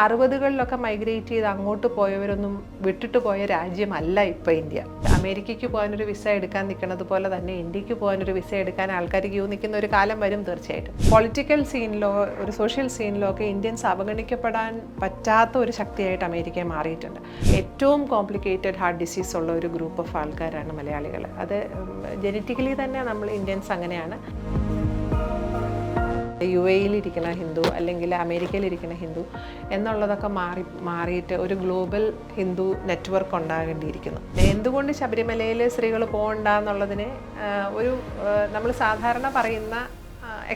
അറുപതുകളിലൊക്കെ migrate ചെയ്ത് അങ്ങോട്ട് പോയവരൊന്നും വിട്ടിട്ട് പോയ രാജ്യമല്ല ഇപ്പോൾ ഇന്ത്യ. അമേരിക്കയ്ക്ക് പോകാനൊരു വിസ എടുക്കാൻ നിൽക്കുന്നത് പോലെ തന്നെ ഇന്ത്യയ്ക്ക് പോകാനൊരു വിസ എടുക്കാൻ ആൾക്കാർ ക്യൂ നിൽക്കുന്ന ഒരു കാലം വരും തീർച്ചയായിട്ടും. പൊളിറ്റിക്കൽ സീനിലോ ഒരു സോഷ്യൽ സീനിലോ ഒക്കെ ഇന്ത്യൻസ് അവഗണിക്കപ്പെടാൻ പറ്റാത്ത ഒരു ശക്തിയായിട്ട് അമേരിക്ക മാറിയിട്ടുണ്ട്. ഏറ്റവും കോംപ്ലിക്കേറ്റഡ് ഹാർട്ട് ഡിസീസ് ഉള്ള ഒരു ഗ്രൂപ്പ് ഓഫ് ആൾക്കാരാണ് മലയാളികൾ അത് ജനറ്റിക്കലി തന്നെ നമ്മൾ ഇന്ത്യൻസ് അങ്ങനെയാണ്. യു എയിലിരിക്കുന്ന ഹിന്ദു അല്ലെങ്കിൽ അമേരിക്കയിലിരിക്കുന്ന ഹിന്ദു എന്നുള്ളതൊക്കെ മാറി മാറിയിട്ട് ഒരു ഗ്ലോബൽ ഹിന്ദു നെറ്റ്വർക്ക് ഉണ്ടാകേണ്ടിയിരിക്കുന്നു. എന്തുകൊണ്ട് ശബരിമലയിൽ സ്ത്രീകൾ പോകണ്ട എന്നുള്ളതിനെ ഒരു നമ്മൾ സാധാരണ പറയുന്ന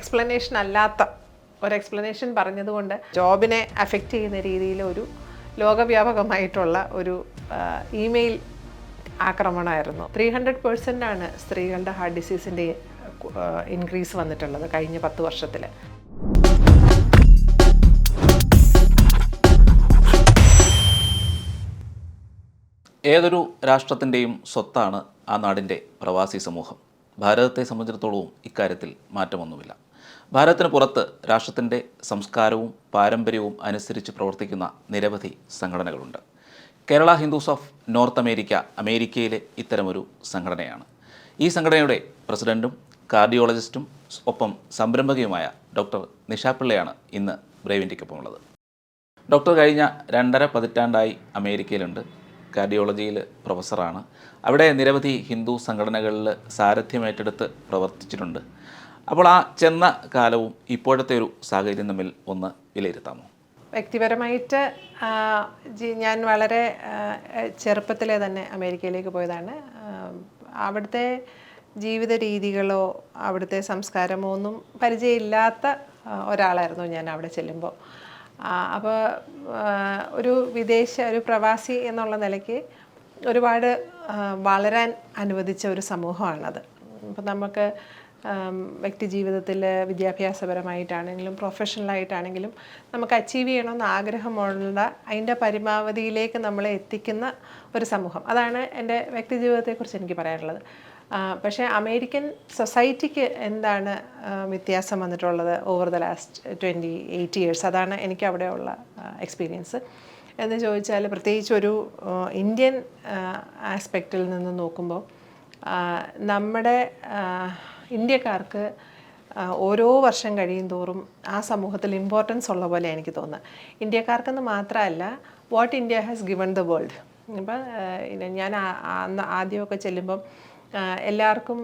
എക്സ്പ്ലനേഷൻ അല്ലാത്ത ഒരു എക്സ്പ്ലനേഷൻ പറഞ്ഞതുകൊണ്ട് ജോബിനെ അഫക്റ്റ് ചെയ്യുന്ന രീതിയിൽ ഒരു ലോകവ്യാപകമായിട്ടുള്ള ഒരു ഇമെയിൽ ആക്രമണമായിരുന്നു. ത്രീ ഹൺഡ്രഡ് പേഴ്സന്റ് ആണ് സ്ത്രീകളുടെ ഹാർട്ട് ഡിസീസിന്റെ ഇൻക്രീസ് വന്നിട്ടുള്ളത് കഴിഞ്ഞ പത്ത് വർഷത്തിൽ ഏതൊരു രാഷ്ട്രത്തിന്റെയും സ്വത്താണ് ആ നാടിന്റെ പ്രവാസി സമൂഹം? ഭാരതത്തെ സംബന്ധിച്ചിടത്തോളവും ഇക്കാര്യത്തിൽ മാറ്റമൊന്നുമില്ല. ഭാരതത്തിന് പുറത്ത് രാഷ്ട്രത്തിന്റെ സംസ്കാരവും പാരമ്പര്യവും അനുസരിച്ച് പ്രവർത്തിക്കുന്ന നിരവധി സംഘടനകളുണ്ട്. Kerala Hindus of North America അമേരിക്കയിലെ ഇത്തരമൊരു സംഘടനയാണ്. ഈ സംഘടനയുടെ പ്രസിഡന്റും കാർഡിയോളജിസ്റ്റും ഒപ്പം സംരംഭകയുമായ ഡോക്ടർ നിഷാപിള്ളയാണ് ഇന്ന് ബ്രേവിന്റെക്കൊപ്പം ഉള്ളത് ഡോക്ടർ കഴിഞ്ഞ രണ്ടര പതിറ്റാണ്ടായി അമേരിക്കയിലുണ്ട്. കാർഡിയോളജിയിൽ പ്രൊഫസറാണ്. അവിടെ നിരവധി ഹിന്ദു സംഘടനകളിൽ സാരഥ്യമേറ്റെടുത്ത് പ്രവർത്തിച്ചിട്ടുണ്ട്. അപ്പോൾ ആ ചെന്ന കാലവും ഇപ്പോഴത്തെ ഒരു സാഹചര്യം തമ്മിൽ ഒന്ന് വിലയിരുത്താമോ? വ്യക്തിപരമായിട്ട് ഞാൻ വളരെ ചെറുപ്പത്തിലെ തന്നെ അമേരിക്കയിലേക്ക് പോയതാണ്. അവിടുത്തെ ജീവിത രീതികളോ അവിടുത്തെ സംസ്കാരമോ ഒന്നും പരിചയമില്ലാത്ത ഒരാളായിരുന്നു ഞാൻ അവിടെ ചെല്ലുമ്പോൾ. അപ്പോൾ ഒരു വിദേശ ഒരു പ്രവാസി എന്നുള്ള നിലയ്ക്ക് ഒരുപാട് വളരാൻ അനുവദിച്ച ഒരു സമൂഹമാണത്. അപ്പം നമുക്ക് വ്യക്തി ജീവിതത്തിൽ വിദ്യാഭ്യാസപരമായിട്ടാണെങ്കിലും പ്രൊഫഷണലായിട്ടാണെങ്കിലും നമുക്ക് അച്ചീവ് ചെയ്യണമെന്ന് ആഗ്രഹമുള്ള അതിന്റെ പരമാവധിയിലേക്ക് നമ്മളെ എത്തിക്കുന്ന ഒരു സമൂഹം. അതാണ് എന്റെ വ്യക്തി ജീവിതത്തെക്കുറിച്ച് എനിക്ക് പറയാനുള്ളത്. പക്ഷേ അമേരിക്കൻ സൊസൈറ്റിക്ക് എന്താണ് വ്യത്യാസം വന്നിട്ടുള്ളത് over the last twenty eight years അതാണ് എനിക്ക് അവിടെയുള്ള എക്സ്പീരിയൻസ് എന്ന് ചോദിച്ചാൽ പ്രത്യേകിച്ച് ഒരു ഇന്ത്യൻ ആസ്പെക്റ്റിൽ നിന്ന് നോക്കുമ്പോൾ നമ്മുടെ ഇന്ത്യക്കാർക്ക് ഓരോ വർഷം കഴിയും തോറും ആ സമൂഹത്തിൽ ഇമ്പോർട്ടൻസ് ഉള്ള പോലെ എനിക്ക് തോന്നുന്നത്. ഇന്ത്യക്കാർക്കെന്ന് മാത്രമല്ല what India has given the world ഇപ്പം ഞാൻ ആദ്യമൊക്കെ ചെല്ലുമ്പം എല്ലാവർക്കും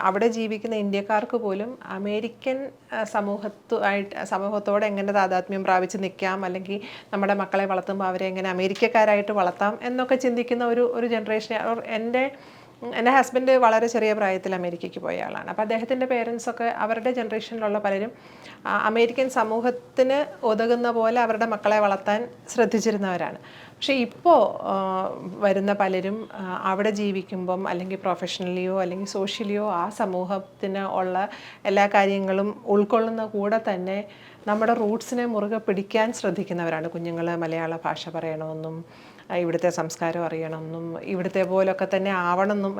അവിടെ ജീവിക്കുന്ന ഇന്ത്യക്കാർക്ക് പോലും അമേരിക്കൻ സമൂഹത്തുമായിട്ട് സമൂഹത്തോട് എങ്ങനെ താതാത്മ്യം പ്രാപിച്ച് നിൽക്കാം അല്ലെങ്കിൽ നമ്മുടെ മക്കളെ വളർത്തുമ്പോൾ അവരെ എങ്ങനെ അമേരിക്കക്കാരായിട്ട് വളർത്താം എന്നൊക്കെ ചിന്തിക്കുന്ന ഒരു ഒരു ജനറേഷൻ എന്റെ എന്റെ ഹസ്ബൻഡ് വളരെ ചെറിയ പ്രായത്തിൽ അമേരിക്കയ്ക്ക് പോയ ആളാണ്. അപ്പോൾ അദ്ദേഹത്തിന്റെ പേരൻസൊക്കെ അവരുടെ ജനറേഷനിലുള്ള പലരും അമേരിക്കൻ സമൂഹത്തിന് ഒതുങ്ങുന്ന പോലെ അവരുടെ മക്കളെ വളർത്താൻ ശ്രദ്ധിച്ചിരുന്നവരാണ്. പക്ഷേ ഇപ്പോൾ വരുന്ന പലരും അവിടെ ജീവിക്കുമ്പം അല്ലെങ്കിൽ പ്രൊഫഷണലിയോ അല്ലെങ്കിൽ സോഷ്യലിയോ ആ സമൂഹത്തിന് ഉള്ള എല്ലാ കാര്യങ്ങളും ഉൾക്കൊള്ളുന്ന കൂടെ തന്നെ നമ്മുടെ റൂട്ട്സിനെ മുറുകെ പിടിക്കാൻ ശ്രദ്ധിക്കുന്നവരാണ്. കുഞ്ഞുങ്ങൾ മലയാള ഭാഷ പറയണമെന്നും ഇവിടുത്തെ സംസ്കാരം അറിയണമെന്നും ഇവിടുത്തെ പോലൊക്കെ തന്നെ ആവണമെന്നും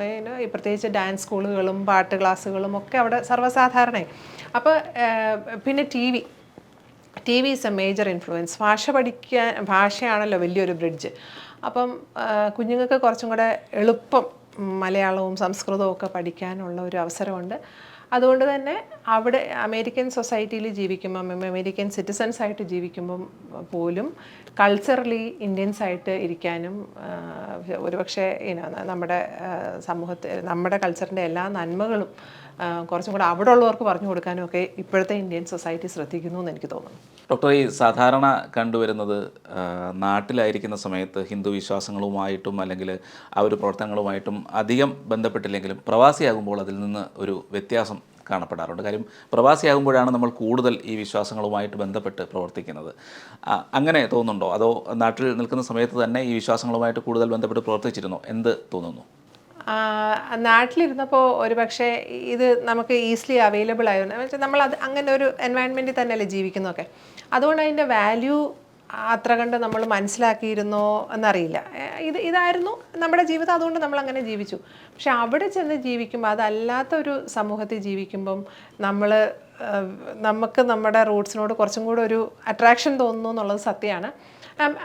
പ്രത്യേകിച്ച് ഡാൻസ് സ്കൂളുകളും പാട്ട് ക്ലാസ്സുകളും ഒക്കെ അവിടെ സർവസാധാരണമായി അപ്പോൾ പിന്നെ T V T V is a major influence ഭാഷ പഠിക്കാൻ ഭാഷയാണല്ലോ വലിയൊരു ബ്രിഡ്ജ് അപ്പം കുഞ്ഞുങ്ങൾക്ക് കുറച്ചും കൂടെ എളുപ്പം മലയാളവും സംസ്കൃതവും ഒക്കെ പഠിക്കാനുള്ള ഒരു അവസരമുണ്ട്. അതുകൊണ്ട് തന്നെ അവിടെ അമേരിക്കൻ സൊസൈറ്റിയിൽ ജീവിക്കുമ്പം അമേരിക്കൻ സിറ്റിസൺസ് ആയിട്ട് ജീവിക്കുമ്പം പോലും കൾച്ചറലി ഇന്ത്യൻസ് ആയിട്ട് ഇരിക്കാനും ഒരുപക്ഷെ നമ്മുടെ സമൂഹത്തിൽ നമ്മുടെ കൾച്ചറിന്റെ എല്ലാ നന്മകളും കുറച്ചും കൂടെ അവിടെ ഉള്ളവർക്ക് പറഞ്ഞു കൊടുക്കാനും ഒക്കെ ഇപ്പോഴത്തെ ഇന്ത്യൻ സൊസൈറ്റി ശ്രദ്ധിക്കുന്നു എന്ന് എനിക്ക് തോന്നുന്നു. ഡോക്ടർ ഈ സാധാരണ കണ്ടുവരുന്നത് നാട്ടിലായിരിക്കുന്ന സമയത്ത് ഹിന്ദു വിശ്വാസങ്ങളുമായിട്ടും അല്ലെങ്കിൽ ആ ഒരു പ്രവർത്തനങ്ങളുമായിട്ടും അധികം ബന്ധപ്പെട്ടില്ലെങ്കിലും പ്രവാസിയാകുമ്പോൾ അതിൽ നിന്ന് ഒരു വ്യത്യാസം കാണപ്പെടാറുണ്ട്. കാര്യം പ്രവാസിയാകുമ്പോഴാണ് നമ്മൾ കൂടുതൽ ഈ വിശ്വാസങ്ങളുമായിട്ട് ബന്ധപ്പെട്ട് പ്രവർത്തിക്കുന്നത്. അങ്ങനെ തോന്നുന്നുണ്ടോ? അതോ നാട്ടിൽ നിൽക്കുന്ന സമയത്ത് തന്നെ ഈ വിശ്വാസങ്ങളുമായിട്ട് കൂടുതൽ ബന്ധപ്പെട്ട് പ്രവർത്തിച്ചിരുന്നോ? എന്ത് തോന്നുന്നു? നാട്ടിലിരുന്നപ്പോൾ ഒരു പക്ഷേ ഇത് നമുക്ക് ഈസിലി അവൈലബിൾ ആയിരുന്നു നമ്മൾ അത് അങ്ങനെ ഒരു എൻവയൺമെന്റിൽ തന്നെയല്ലേ ജീവിക്കുന്നതൊക്കെ. അതുകൊണ്ട് അതിന്റെ വാല്യൂ അത്ര കണ്ട് നമ്മൾ മനസ്സിലാക്കിയിരുന്നോ എന്നറിയില്ല. ഇത് ഇതായിരുന്നു നമ്മുടെ ജീവിതം അതുകൊണ്ട് നമ്മൾ അങ്ങനെ ജീവിച്ചു. പക്ഷെ അവിടെ ചെന്ന് ജീവിക്കുമ്പോൾ അതല്ലാത്ത ഒരു സമൂഹത്തിൽ ജീവിക്കുമ്പം നമ്മൾ നമുക്ക് നമ്മുടെ റൂട്ട്സിനോട് കുറച്ചും കൂടെ ഒരു അട്രാക്ഷൻ തോന്നുന്നു എന്നുള്ളത് സത്യമാണ്.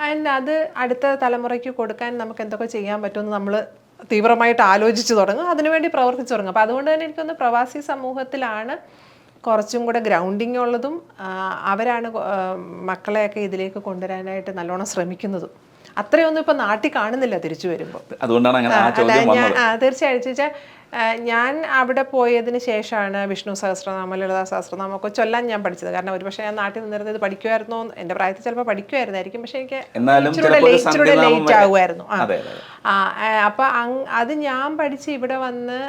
ആൻഡ് അത് അടുത്ത തലമുറയ്ക്ക് കൊടുക്കാൻ നമുക്ക് എന്തൊക്കെ ചെയ്യാൻ പറ്റുമെന്ന് നമ്മൾ തീവ്രമായിട്ട് ആലോചിച്ച് തുടങ്ങും. അതിനുവേണ്ടി പ്രവർത്തിച്ചു തുടങ്ങും. അപ്പോൾ അതുകൊണ്ട് തന്നെ എനിക്കൊന്ന് പ്രവാസി സമൂഹത്തിലാണ് കുറച്ചും കൂടെ ഗ്രൗണ്ടിങ് ഉള്ളതും അവരാണ് മക്കളെയൊക്കെ ഇതിലേക്ക് കൊണ്ടുവരാനായിട്ട് നല്ലോണം ശ്രമിക്കുന്നതും. അത്രയൊന്നും ഇപ്പം നാട്ടിൽ കാണുന്നില്ല തിരിച്ചു വരുമ്പോൾ അതുകൊണ്ടാണ് അങ്ങനെ ചോദ്യം ഞാൻ ചോദിച്ചാൽ അവിടെ പോയതിന് ശേഷമാണ് വിഷ്ണു സഹസ്രനാമം ലളിതാ സഹസ്രനാമം ഒക്കെ ചൊല്ലാൻ ഞാൻ പഠിച്ചത്. കാരണം ഒരുപക്ഷെ ഞാൻ നാട്ടിൽ നിന്നിരുന്നത് ഇത് പഠിക്കുമായിരുന്നോ എന്റെ പ്രായത്തിൽ ചിലപ്പോൾ പഠിക്കുമായിരുന്നായിരിക്കും. പക്ഷെ എനിക്ക് ഇച്ചിരൂടെ ലേറ്റ് ആകുമായിരുന്നു ആ. അപ്പൊ അത് ഞാൻ പഠിച്ച് ഇവിടെ വന്ന്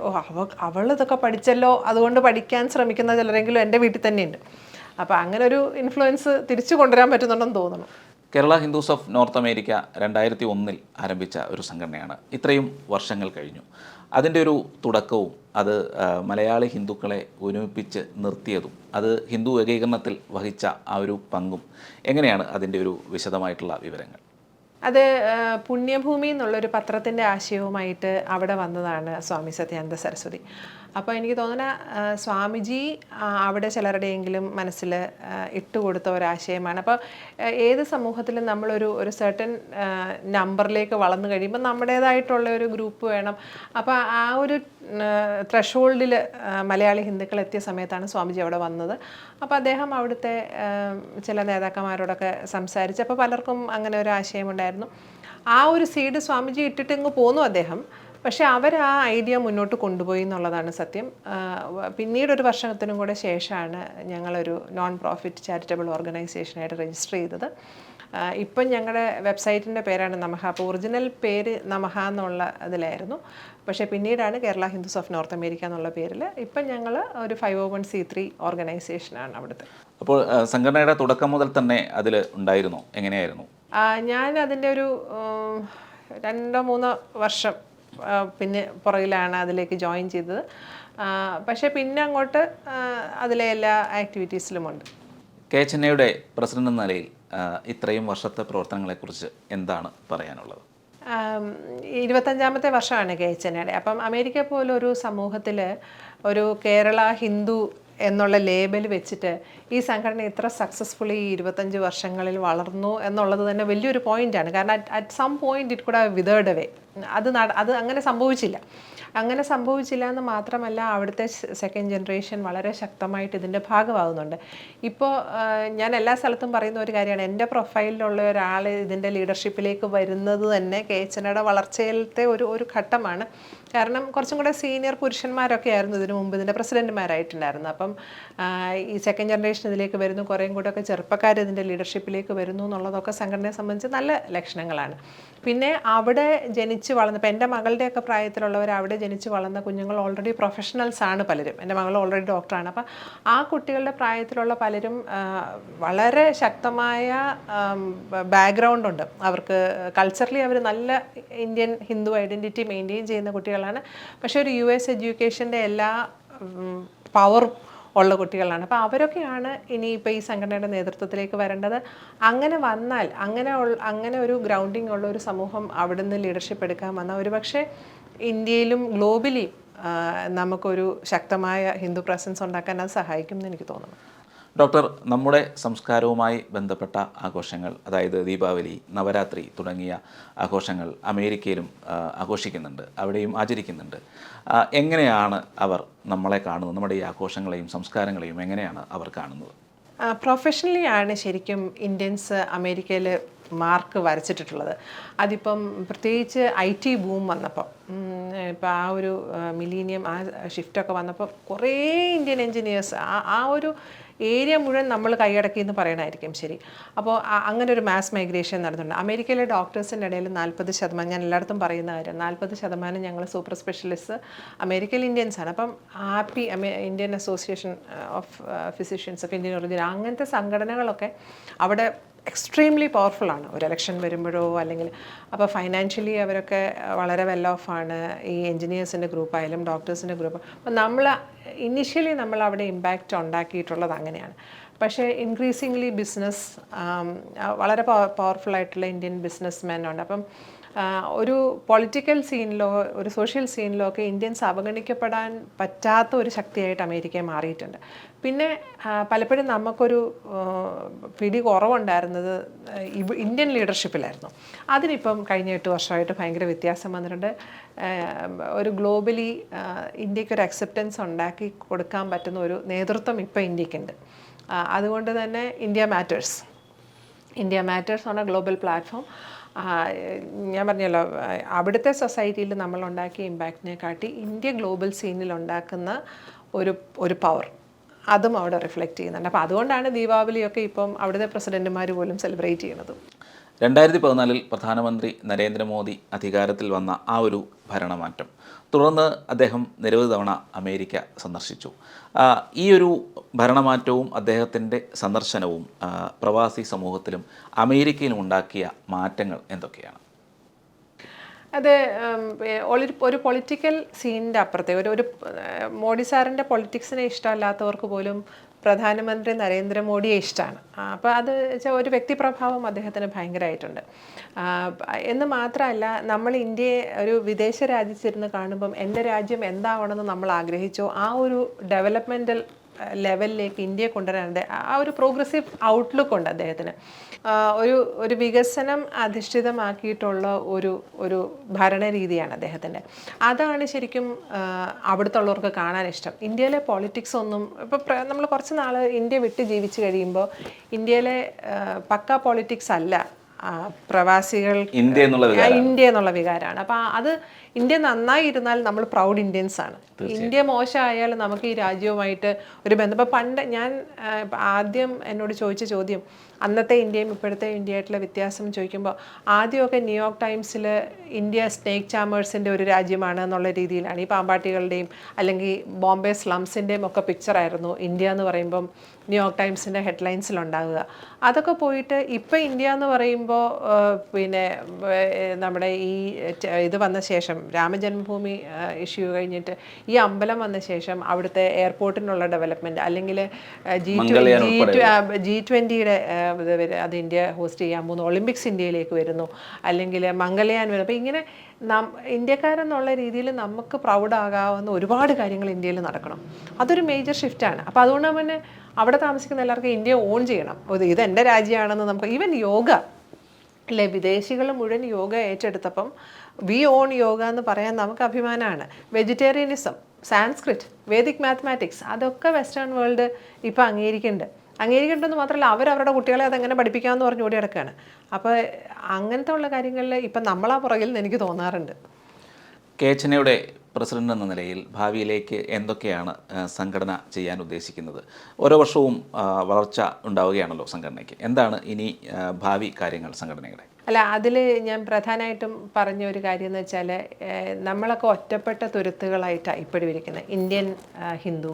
ഓ അവ അവൾ ഇതൊക്കെ പഠിച്ചല്ലോ. അതുകൊണ്ട് പഠിക്കാൻ ശ്രമിക്കുന്ന ചിലരെങ്കിലും എന്റെ വീട്ടിൽ തന്നെയുണ്ട്. അപ്പൊ അങ്ങനെ ഒരു ഇൻഫ്ലുവൻസ് തിരിച്ചു കൊണ്ടുവരാൻ പറ്റുന്നുണ്ടെന്ന് തോന്നുന്നു. Kerala Hindus of North America രണ്ടായിരത്തി ഒന്നിൽ ആരംഭിച്ച ഒരു സംഘടനയാണ്. ഇത്രയും വർഷങ്ങൾ കഴിഞ്ഞു. അതിന്റെ ഒരു തുടക്കവും അത് മലയാളി ഹിന്ദുക്കളെ ഒരുമിപ്പിച്ച് നിർത്തിയതും അത് ഹിന്ദു ഏകീകരണത്തിൽ വഹിച്ച ആ ഒരു പങ്കും എങ്ങനെയാണ് അതിന്റെ ഒരു വിശദമായിട്ടുള്ള വിവരങ്ങൾ? അത് പുണ്യഭൂമി എന്നുള്ളൊരു പത്രത്തിന്റെ ആശയവുമായിട്ട് അവിടെ വന്നതാണ് സ്വാമി സത്യാനന്ദ സരസ്വതി. അപ്പോൾ എനിക്ക് തോന്നുന്ന സ്വാമിജി അവിടെ ചിലരുടെയെങ്കിലും മനസ്സിൽ ഇട്ടുകൊടുത്ത ഒരാശയമാണ്. അപ്പോൾ ഏത് സമൂഹത്തിലും നമ്മളൊരു ഒരു സെർട്ടൻ നമ്പറിലേക്ക് വളർന്നു കഴിയുമ്പോൾ നമ്മുടേതായിട്ടുള്ള ഒരു ഗ്രൂപ്പ് വേണം. അപ്പോൾ ആ ഒരു ത്രഷോൾഡിൽ മലയാളി ഹിന്ദുക്കൾ എത്തിയ സമയത്താണ് സ്വാമിജി അവിടെ വന്നത്. അപ്പോൾ അദ്ദേഹം അവിടുത്തെ ചില നേതാക്കന്മാരോടൊക്കെ സംസാരിച്ച് അപ്പോൾ പലർക്കും അങ്ങനെ ഒരു ആശയമുണ്ടായിരുന്നു. ആ ഒരു സീഡ് സ്വാമിജി ഇട്ടിട്ട് ഇങ്ങ് പോന്നു അദ്ദേഹം. പക്ഷെ അവർ ആ ഐഡിയ മുന്നോട്ട് കൊണ്ടുപോയി എന്നുള്ളതാണ് സത്യം. പിന്നീട് ഒരു വർഷത്തിനും കൂടെ ശേഷമാണ് ഞങ്ങളൊരു നോൺ പ്രോഫിറ്റ് ചാരിറ്റബിൾ ഓർഗനൈസേഷനായിട്ട് രജിസ്റ്റർ ചെയ്തത് ഇപ്പം ഞങ്ങളുടെ വെബ്സൈറ്റിന്റെ പേരാണ് നമഹ. അപ്പോൾ ഒറിജിനൽ പേര് നമഹ എന്നുള്ള ഇതിലായിരുന്നു പക്ഷേ പിന്നീടാണ് Kerala Hindus of North America എന്നുള്ള പേരിൽ ഇപ്പം ഞങ്ങൾ ഒരു ഫൈവ് ഓ വൺ സി ത്രീ ഓർഗനൈസേഷനാണ് അവിടുത്തെ. അപ്പോൾ സംഘടനയുടെ തുടക്കം മുതൽ തന്നെ അതിൽ ഉണ്ടായിരുന്നു. എങ്ങനെയായിരുന്നു? ഞാൻ അതിന്റെ ഒരു രണ്ടോ മൂന്നോ വർഷം പിന്നെ പുറകിലാണ് അതിലേക്ക് ജോയിൻ ചെയ്തത്. പക്ഷേ പിന്നെ അങ്ങോട്ട് അതിലെ എല്ലാ ആക്ടിവിറ്റീസിലുമുണ്ട് കെ ചെന്നൈയുടെ പ്രസിഡന്റ് എന്ന നിലയിൽ ഇത്രയും വർഷത്തെ പ്രവർത്തനങ്ങളെക്കുറിച്ച് എന്താണ് പറയാനുള്ളത്? ഇരുപത്തഞ്ചാമത്തെ വർഷമാണ് കെ എൻ അപ്പം അമേരിക്ക പോലൊരു സമൂഹത്തിൽ ഒരു കേരള ഹിന്ദു എന്നുള്ള ലേബൽ വെച്ചിട്ട് ഈ സംഘടന ഇത്ര സക്സസ്ഫുള്ളി ഈ ഇരുപത്തഞ്ച് വർഷങ്ങളിൽ വളർന്നു എന്നുള്ളത് തന്നെ വലിയൊരു പോയിന്റാണ് കാരണം അറ്റ് സം പോയിന്റ് ഇറ്റ് കൂടെ വിതേർഡ് വേ അത് അത് അങ്ങനെ സംഭവിച്ചില്ല. അങ്ങനെ സംഭവിച്ചില്ല എന്ന് മാത്രമല്ല അവിടുത്തെ സെക്കൻഡ് ജനറേഷൻ വളരെ ശക്തമായിട്ട് ഇതിന്റെ ഭാഗമാകുന്നുണ്ട്. ഇപ്പോൾ ഞാൻ എല്ലാ സ്ഥലത്തും പറയുന്ന ഒരു കാര്യമാണ്. എന്റെ പ്രൊഫൈലിലുള്ള ഒരാൾ ഇതിന്റെ ലീഡർഷിപ്പിലേക്ക് വരുന്നത് തന്നെ കെ എച്ച് എന്റെ വളർച്ചയിലത്തെ ഒരു ഒരു ഘട്ടമാണ്. കാരണം കുറച്ചും കൂടെ സീനിയർ പുരുഷന്മാരൊക്കെ ആയിരുന്നു ഇതിനു മുമ്പ് ഇതിന്റെ പ്രസിഡന്റുമാരായിട്ടുണ്ടായിരുന്നു അപ്പം ഈ സെക്കൻഡ് ജനറേഷൻ ഇതിലേക്ക് വരുന്നു കുറേയും കൂടെ ഒക്കെ ചെറുപ്പക്കാർ ഇതിന്റെ ലീഡർഷിപ്പിലേക്ക് വരുന്നു എന്നുള്ളതൊക്കെ സംഘടനയെ സംബന്ധിച്ച് നല്ല ലക്ഷണങ്ങളാണ്. പിന്നെ അവിടെ ജനിച്ച് വളർന്ന ഇപ്പം എന്റെ മകളുടെയൊക്കെ പ്രായത്തിലുള്ളവർ അവിടെ ജനിച്ച് വളർന്ന കുഞ്ഞുങ്ങൾ ഓൾറെഡി പ്രൊഫഷണൽസ് ആണ് പലരും. എന്റെ മകൾ ഓൾറെഡി ഡോക്ടറാണ് അപ്പം ആ കുട്ടികളുടെ പ്രായത്തിലുള്ള പലരും വളരെ ശക്തമായ ബാക്ക്ഗ്രൗണ്ട് ഉണ്ട്. അവർക്ക് കൾച്ചറലി അവർ നല്ല ഇന്ത്യൻ ഹിന്ദു ഐഡന്റിറ്റി മെയിന്റെയിൻ ചെയ്യുന്ന കുട്ടികളാണ്. പക്ഷേ ഒരു യു എസ് എഡ്യൂക്കേഷന്റെ എല്ലാ പവറും ഉള്ള കുട്ടികളാണ്. അപ്പോൾ അവരൊക്കെയാണ് ഇനി ഇപ്പോൾ ഈ സംഘടനയുടെ നേതൃത്വത്തിലേക്ക് വരേണ്ടത്. അങ്ങനെ വന്നാൽ അങ്ങനെ അങ്ങനെ ഒരു ഗ്രൗണ്ടിങ് ഉള്ള ഒരു സമൂഹം അവിടുന്ന് ലീഡർഷിപ്പ് എടുക്കാൻ വന്നാൽ ഒരുപക്ഷെ ഇന്ത്യയിലും ഗ്ലോബലിയും നമുക്കൊരു ശക്തമായ ഹിന്ദു പ്രസൻസ് ഉണ്ടാക്കാൻ അത് സഹായിക്കും എന്ന് എനിക്ക് തോന്നുന്നു. ഡോക്ടർ നമ്മുടെ സംസ്കാരവുമായി ബന്ധപ്പെട്ട ആഘോഷങ്ങൾ അതായത് ദീപാവലി നവരാത്രി തുടങ്ങിയ ആഘോഷങ്ങൾ അമേരിക്കയിലും ആഘോഷിക്കുന്നുണ്ട് അവിടെയും ആചരിക്കുന്നുണ്ട്. എങ്ങനെയാണ് അവർ നമ്മളെ കാണുന്നത്? നമ്മുടെ ഈ ആഘോഷങ്ങളെയും സംസ്കാരങ്ങളെയും എങ്ങനെയാണ് അവർ കാണുന്നത്? പ്രൊഫഷണലി ആണ് ശരിക്കും ഇന്ത്യൻസ് അമേരിക്കയിൽ മാർക്ക് വരച്ചിട്ടുള്ളത് അതിപ്പം പ്രത്യേകിച്ച് ഐ ടി ബൂം വന്നപ്പം ഇപ്പം ആ ഒരു മിലീനിയം ആ ഷിഫ്റ്റൊക്കെ വന്നപ്പോൾ കുറേ ഇന്ത്യൻ എൻജിനീയേഴ്സ് ആ ആ ഒരു ഏരിയ മുഴുവൻ നമ്മൾ കൈയടക്കി എന്ന് പറയണമായിരിക്കും ശരി. അപ്പോൾ അങ്ങനെ ഒരു മാസ് മൈഗ്രേഷൻ നടന്നിട്ടുണ്ട്. അമേരിക്കയിലെ ഡോക്ടേഴ്സിന്റെ ഇടയിൽ നാൽപ്പത് ശതമാനം ഞാൻ എല്ലായിടത്തും പറയുന്ന കാര്യം നാൽപ്പത് ശതമാനം ഞങ്ങൾ സൂപ്പർ സ്പെഷ്യലിസ്റ്റ് അമേരിക്കയിൽ ഇന്ത്യൻസ് ആണ്. അപ്പം AAPI Indian Association of Physicians of Indian Origin അങ്ങനത്തെ സംഘടനകളൊക്കെ അവിടെ എക്സ്ട്രീംലി പവർഫുൾ ആണ്. ഒരു ഇലക്ഷൻ വരുമ്പോഴോ അല്ലെങ്കിൽ അപ്പോൾ ഫൈനാൻഷ്യലി അവരൊക്കെ വളരെ വെൽ ഓഫ് ആണ്. ഈ എൻജിനീയേഴ്സിന്റെ ഗ്രൂപ്പായാലും ഡോക്ടേഴ്സിന്റെ ഗ്രൂപ്പ് അപ്പോൾ നമ്മൾ ഇനിഷ്യലി നമ്മൾ അവിടെ ഇമ്പാക്റ്റ് ഉണ്ടാക്കിയിട്ടുള്ളത് അങ്ങനെയാണ്. പക്ഷേ ഇൻക്രീസിംഗ്ലി ബിസിനസ് വളരെ പവർഫുൾ ആയിട്ടുള്ള ഇന്ത്യൻ ബിസിനസ് ഉണ്ട്. അപ്പം ഒരു പൊളിറ്റിക്കൽ സീനിലോ ഒരു സോഷ്യൽ സീനിലോ ഒക്കെ ഇന്ത്യൻസ് അവഗണിക്കപ്പെടാൻ പറ്റാത്ത ഒരു ശക്തിയായിട്ട് അമേരിക്ക മാറിയിട്ടുണ്ട്. പിന്നെ പലപ്പോഴും നമുക്കൊരു പിടി കുറവുണ്ടായിരുന്നത് ഇന്ത്യൻ ലീഡർഷിപ്പിലായിരുന്നു. അതിനിപ്പം കഴിഞ്ഞ എട്ട് വർഷമായിട്ട് ഭയങ്കര വ്യത്യാസം വന്നിട്ടുണ്ട്. ഒരു ഗ്ലോബലി ഇന്ത്യയ്ക്ക് ഒരു അക്സെപ്റ്റൻസ് ഉണ്ടാക്കി കൊടുക്കാൻ പറ്റുന്ന ഒരു നേതൃത്വം ഇപ്പോൾ ഇന്ത്യക്കുണ്ട്. അതുകൊണ്ട് തന്നെ India matters India matters a global platform ഞാൻ പറഞ്ഞല്ലോ അവിടുത്തെ സൊസൈറ്റിയിൽ നമ്മൾ ഉണ്ടാക്കിയ ഇമ്പാക്റ്റിനെ കാട്ടി ഇന്ത്യ ഗ്ലോബൽ സീനിൽ ഉണ്ടാക്കുന്ന ഒരു ഒരു പവർ അതും അവിടെ റിഫ്ലക്റ്റ് ചെയ്യുന്നുണ്ട്. അപ്പോൾ അതുകൊണ്ടാണ് ദീപാവലിയൊക്കെ ഇപ്പം അവിടുത്തെ പ്രസിഡന്റുമാർ പോലും സെലിബ്രേറ്റ് ചെയ്യുന്നത്. രണ്ടായിരത്തി പതിനാലിൽ പ്രധാനമന്ത്രി നരേന്ദ്രമോദി അധികാരത്തിൽ വന്ന ആ ഒരു ഭരണമാറ്റം. തുടർന്ന് അദ്ദേഹം നിരവധി തവണ അമേരിക്ക സന്ദർശിച്ചു. ഈ ഒരു ഭരണമാറ്റവും അദ്ദേഹത്തിന്റെ സന്ദർശനവും പ്രവാസി സമൂഹത്തിലും അമേരിക്കയിലും ഉണ്ടാക്കിയ മാറ്റങ്ങൾ എന്തൊക്കെയാണ്? അത് ഒരു പൊളിറ്റിക്കൽ സീനിന്റെ അപ്പുറത്തെ ഒരു ഒരു മോഡി സാറിന്റെ പൊളിറ്റിക്സിനെ ഇഷ്ടമല്ലാത്തവർക്ക് പോലും പ്രധാനമന്ത്രി നരേന്ദ്രമോദിയെ ഇഷ്ടമാണ് അപ്പോൾ അത് വെച്ചാൽ ഒരു വ്യക്തിപ്രഭാവം അദ്ദേഹത്തിന് ഭയങ്കരമായിട്ടുണ്ട് എന്ന് മാത്രമല്ല നമ്മൾ ഇന്ത്യയെ ഒരു വിദേശ രാജ്യത്തിരുന്ന് കാണുമ്പം എന്റെ രാജ്യം എന്താവണമെന്ന് നമ്മൾ ആഗ്രഹിച്ചോ ആ ഒരു ഡെവലപ്മെന്റൽ ലെവലിലേക്ക് ഇന്ത്യയെ കൊണ്ടുവരാൻ ആ ഒരു പ്രോഗ്രസീവ് ഔട്ട്ലുക്ക് ഉണ്ട് അദ്ദേഹത്തിന്. ഒരു ഒരു വികസനം അധിഷ്ഠിതമാക്കിയിട്ടുള്ള ഒരു ഒരു ഭരണരീതിയാണ് അദ്ദേഹത്തിന്റെ. അതാണ് ശരിക്കും അവിടുത്തുള്ളവർക്ക് അവിടുത്തെ ഉള്ളവർക്ക് കാണാൻ ഇഷ്ടം. ഇന്ത്യയിലെ പോളിറ്റിക്സ് ഒന്നും ഇപ്പോൾ നമ്മൾ കുറച്ച് നാൾ ഇന്ത്യ വിട്ട് ജീവിച്ച് കഴിയുമ്പോൾ ഇന്ത്യയിലെ പക്ക പോളിറ്റിക്സ് അല്ല പ്രവാസികൾ ഇന്ത്യ എന്നുള്ള ഇന്ത്യ എന്നുള്ള വികാരമാണ്. അപ്പം അത് ഇന്ത്യ നന്നായി ഇരുന്നാൽ നമ്മൾ പ്രൗഡ് ഇന്ത്യൻസ് ആണ്. ഇന്ത്യ മോശമായാൽ നമുക്ക് ഈ രാജ്യവുമായിട്ട് ഒരു ബന്ധം. ഇപ്പം പണ്ട് ഞാൻ ആദ്യം എന്നോട് ചോദിച്ച ചോദ്യം അന്നത്തെ ഇന്ത്യയും ഇപ്പോഴത്തെ ഇന്ത്യയായിട്ടുള്ള വ്യത്യാസം ചോദിക്കുമ്പോൾ ആദ്യമൊക്കെ ന്യൂയോർക്ക് ടൈംസിൽ ഇന്ത്യ സ്നേക്ക് ചാമേഴ്സിന്റെ ഒരു രാജ്യമാണ് എന്നുള്ള രീതിയിലാണ്. ഈ പാമ്പാട്ടികളുടെയും അല്ലെങ്കിൽ ബോംബെ സ്ലംസിന്റെയും ഒക്കെ പിക്ചറായിരുന്നു ഇന്ത്യ എന്ന് പറയുമ്പം ന്യൂയോർക്ക് ടൈംസിന്റെ ഹെഡ്ലൈൻസിലുണ്ടാകുക അതൊക്കെ പോയിട്ട് ഇപ്പം ഇന്ത്യ എന്ന് പറയുമ്പോൾ പിന്നെ നമ്മുടെ ഈ ഇത് വന്ന ശേഷം രാമജന്മഭൂമി ഇഷ്യൂ കഴിഞ്ഞിട്ട് ഈ അമ്പലം വന്ന ശേഷം അവിടുത്തെ എയർപോർട്ടിനുള്ള ഡെവലപ്മെന്റ് അല്ലെങ്കിൽ ജി ജി ജി ട്വന്റിയുടെ അത് ഇന്ത്യ ഹോസ്റ്റ് ചെയ്യാൻ പോകുന്നു. ഒളിമ്പിക്സ് ഇന്ത്യയിലേക്ക് വരുന്നു. അല്ലെങ്കിൽ മംഗലയാൻ വരുന്നു. അപ്പോൾ ഇങ്ങനെ നാം ഇന്ത്യക്കാരെന്നുള്ള രീതിയിൽ നമുക്ക് പ്രൗഡാകാവുന്ന ഒരുപാട് കാര്യങ്ങൾ ഇന്ത്യയിൽ നടക്കണം. അതൊരു മേജർ ഷിഫ്റ്റാണ് അപ്പോൾ അതുകൊണ്ട് തന്നെ അവിടെ താമസിക്കുന്ന എല്ലാവർക്കും ഇന്ത്യ ഓൺ ചെയ്യണം. ഇത് എന്റെ രാജ്യമാണെന്ന് നമുക്ക് ഈവൻ യോഗ അല്ലെ വിദേശികൾ മുഴുവൻ യോഗ ഏറ്റെടുത്തപ്പം വി ഓൺ യോഗ എന്ന് പറയാൻ നമുക്ക് അഭിമാനമാണ്. വെജിറ്റേറിയനിസം സാൻസ്ക്രിറ്റ് വേദിക് മാത്തമാറ്റിക്സ് അതൊക്കെ വെസ്റ്റേൺ വേൾഡ് ഇപ്പോൾ അംഗീകരിക്കുന്നുണ്ട്. അംഗീകരിക്കേണ്ടതെന്ന് മാത്രമല്ല അവർ അവരുടെ കുട്ടികളെ അതെങ്ങനെ പഠിപ്പിക്കാമെന്ന് പറഞ്ഞ് ഓടി കിടക്കുകയാണ് അപ്പോൾ അങ്ങനത്തെ ഉള്ള കാര്യങ്ങളിൽ ഇപ്പം നമ്മളാ പുറകിൽ നിന്ന് എനിക്ക് തോന്നാറുണ്ട്. കെ എച്ച് എൻ പ്രസിഡന്റ് എന്ന നിലയിൽ ഭാവിയിലേക്ക് എന്തൊക്കെയാണ് സംഘടന ചെയ്യാൻ ഉദ്ദേശിക്കുന്നത്? ഓരോ വർഷവും വളർച്ച ഉണ്ടാവുകയാണല്ലോ സംഘടനയ്ക്ക്. എന്താണ് ഇനി ഭാവി കാര്യങ്ങൾ സംഘടനയുടെ? അല്ല അതിൽ ഞാൻ പ്രധാനമായിട്ടും പറഞ്ഞ ഒരു കാര്യം എന്ന് വെച്ചാൽ നമ്മളൊക്കെ ഒറ്റപ്പെട്ട തുരുത്തുകളായിട്ടാണ് ഇപ്പോഴും ഇരിക്കുന്നത് ഇന്ത്യൻ ഹിന്ദു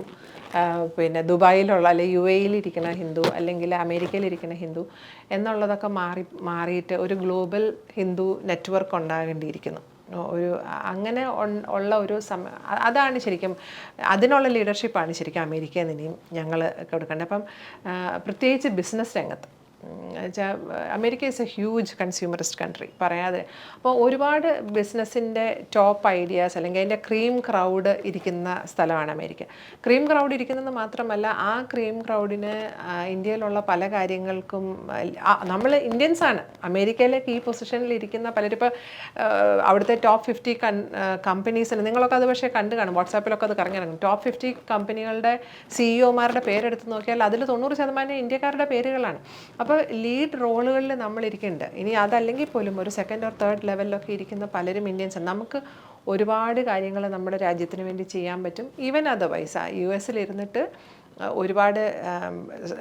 പിന്നെ ദുബായിലുള്ള അല്ലെ യു എയിലിരിക്കുന്ന ഹിന്ദു അല്ലെങ്കിൽ അമേരിക്കയിലിരിക്കുന്ന ഹിന്ദു എന്നുള്ളതൊക്കെ മാറി മാറിയിട്ട് ഒരു ഗ്ലോബൽ ഹിന്ദു നെറ്റ്വർക്ക് ഉണ്ടാകേണ്ടിയിരിക്കുന്നു. ഒരു അങ്ങനെ ഉള്ള ഒരു സമ അതാണ് ശരിക്കും അതിനുള്ള ലീഡർഷിപ്പാണ് ശരിക്കും അമേരിക്കയിൽ നിന്നെയും ഞങ്ങൾ കൊടുക്കേണ്ടത്. അപ്പം പ്രത്യേകിച്ച് ബിസിനസ് രംഗത്ത് America is a huge consumerist country പറയാതെ. അപ്പോൾ ഒരുപാട് ബിസിനസ്സിന്റെ ടോപ്പ് ഐഡിയാസ് അല്ലെങ്കിൽ അതിന്റെ ക്രീം ക്രൗഡ് ഇരിക്കുന്ന സ്ഥലമാണ് അമേരിക്ക. ക്രീം ക്രൗഡ് ഇരിക്കുന്നത് മാത്രമല്ല ആ ക്രീം ക്രൗഡിന് ഇന്ത്യയിലുള്ള പല കാര്യങ്ങൾക്കും നമ്മൾ ഇന്ത്യൻസാണ് അമേരിക്കയിലേക്ക് ഈ പൊസിഷനിൽ ഇരിക്കുന്ന പലരും ഇപ്പോൾ അവിടുത്തെ ടോപ്പ് ഫിഫ്റ്റി കൺ കമ്പനീസിന് നിങ്ങളൊക്കെ അത് പക്ഷേ കണ്ടു കാണും. വാട്സാപ്പിലൊക്കെ അത് കറങ്ങിറങ്ങും ടോപ്പ് ഫിഫ്റ്റി കമ്പനികളുടെ സിഇഒമാരുടെ പേരെടുത്ത് നോക്കിയാൽ അതിൽ തൊണ്ണൂറ് ശതമാനം ഇന്ത്യക്കാരുടെ പേരുകളാണ്. അപ്പോൾ ലീഡ് റോളുകളിൽ നമ്മൾ ഇരിക്കുന്നുണ്ട് ഇനി അതല്ലെങ്കിൽ പോലും ഒരു സെക്കൻഡ് ഓർ തേർഡ് ലെവലിലൊക്കെ ഇരിക്കുന്ന പലരും ഇന്ത്യൻസ് നമുക്ക് ഒരുപാട് കാര്യങ്ങൾ നമ്മുടെ രാജ്യത്തിന് വേണ്ടി ചെയ്യാൻ പറ്റും. ഈവൻ അതർവൈസ് യു എസിൽ ഇരുന്നിട്ട് ഒരുപാട്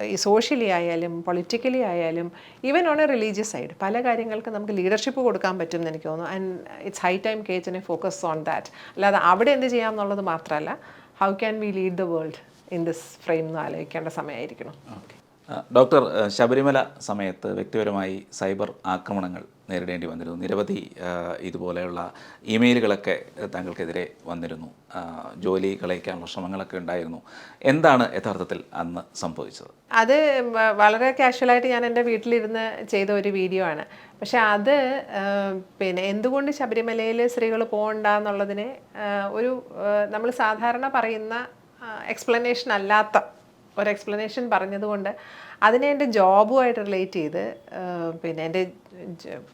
ഈ സോഷ്യലി ആയാലും പൊളിറ്റിക്കലി ആയാലും even on a religious side പല കാര്യങ്ങൾക്ക് നമുക്ക് ലീഡർഷിപ്പ് കൊടുക്കാൻ പറ്റും എന്ന് എനിക്ക് തോന്നുന്നു. ആൻഡ് ഇറ്റ്സ് ഹൈ ടൈം കേച്ചിനെ ഫോക്കസ് ഓൺ ദാറ്റ് അല്ലാതെ അവിടെ എന്ത് ചെയ്യാം എന്നുള്ളത് മാത്രമല്ല how can we lead the world in this frame എന്ന് ആലോചിക്കേണ്ട സമയമായിരിക്കണം. ഓക്കെ ആ, ഡോക്ടർ ശബരിമല സമയത്ത് വ്യക്തിപരമായി സൈബർ ആക്രമണങ്ങൾ നേരിടേണ്ടി വന്നിരുന്നു. നിരവധി ഇതുപോലെയുള്ള ഇമെയിലുകളൊക്കെ താങ്കൾക്കെതിരെ വന്നിരുന്നു. ജോലി കളയിക്കാനുള്ള ശ്രമങ്ങളൊക്കെ ഉണ്ടായിരുന്നു. എന്താണ് യഥാർത്ഥത്തിൽ അന്ന് സംഭവിച്ചത്? അത് വളരെ കാഷ്വലായിട്ട് ഞാൻ എന്റെ വീട്ടിലിരുന്ന് ചെയ്ത ഒരു വീഡിയോ ആണ്. പക്ഷെ അത് പിന്നെ എന്തുകൊണ്ട് ശബരിമലയിൽ സ്ത്രീകൾ പോകണ്ട എന്നുള്ളതിനെ ഒരു നമ്മൾ സാധാരണ പറയുന്ന എക്സ്പ്ലനേഷൻ അല്ലാത്ത ഒരു എക്സ്പ്ലനേഷൻ പറഞ്ഞതുകൊണ്ട് അതിനെ എന്റെ ജോബുമായിട്ട് റിലേറ്റ് ചെയ്ത് പിന്നെ എന്റെ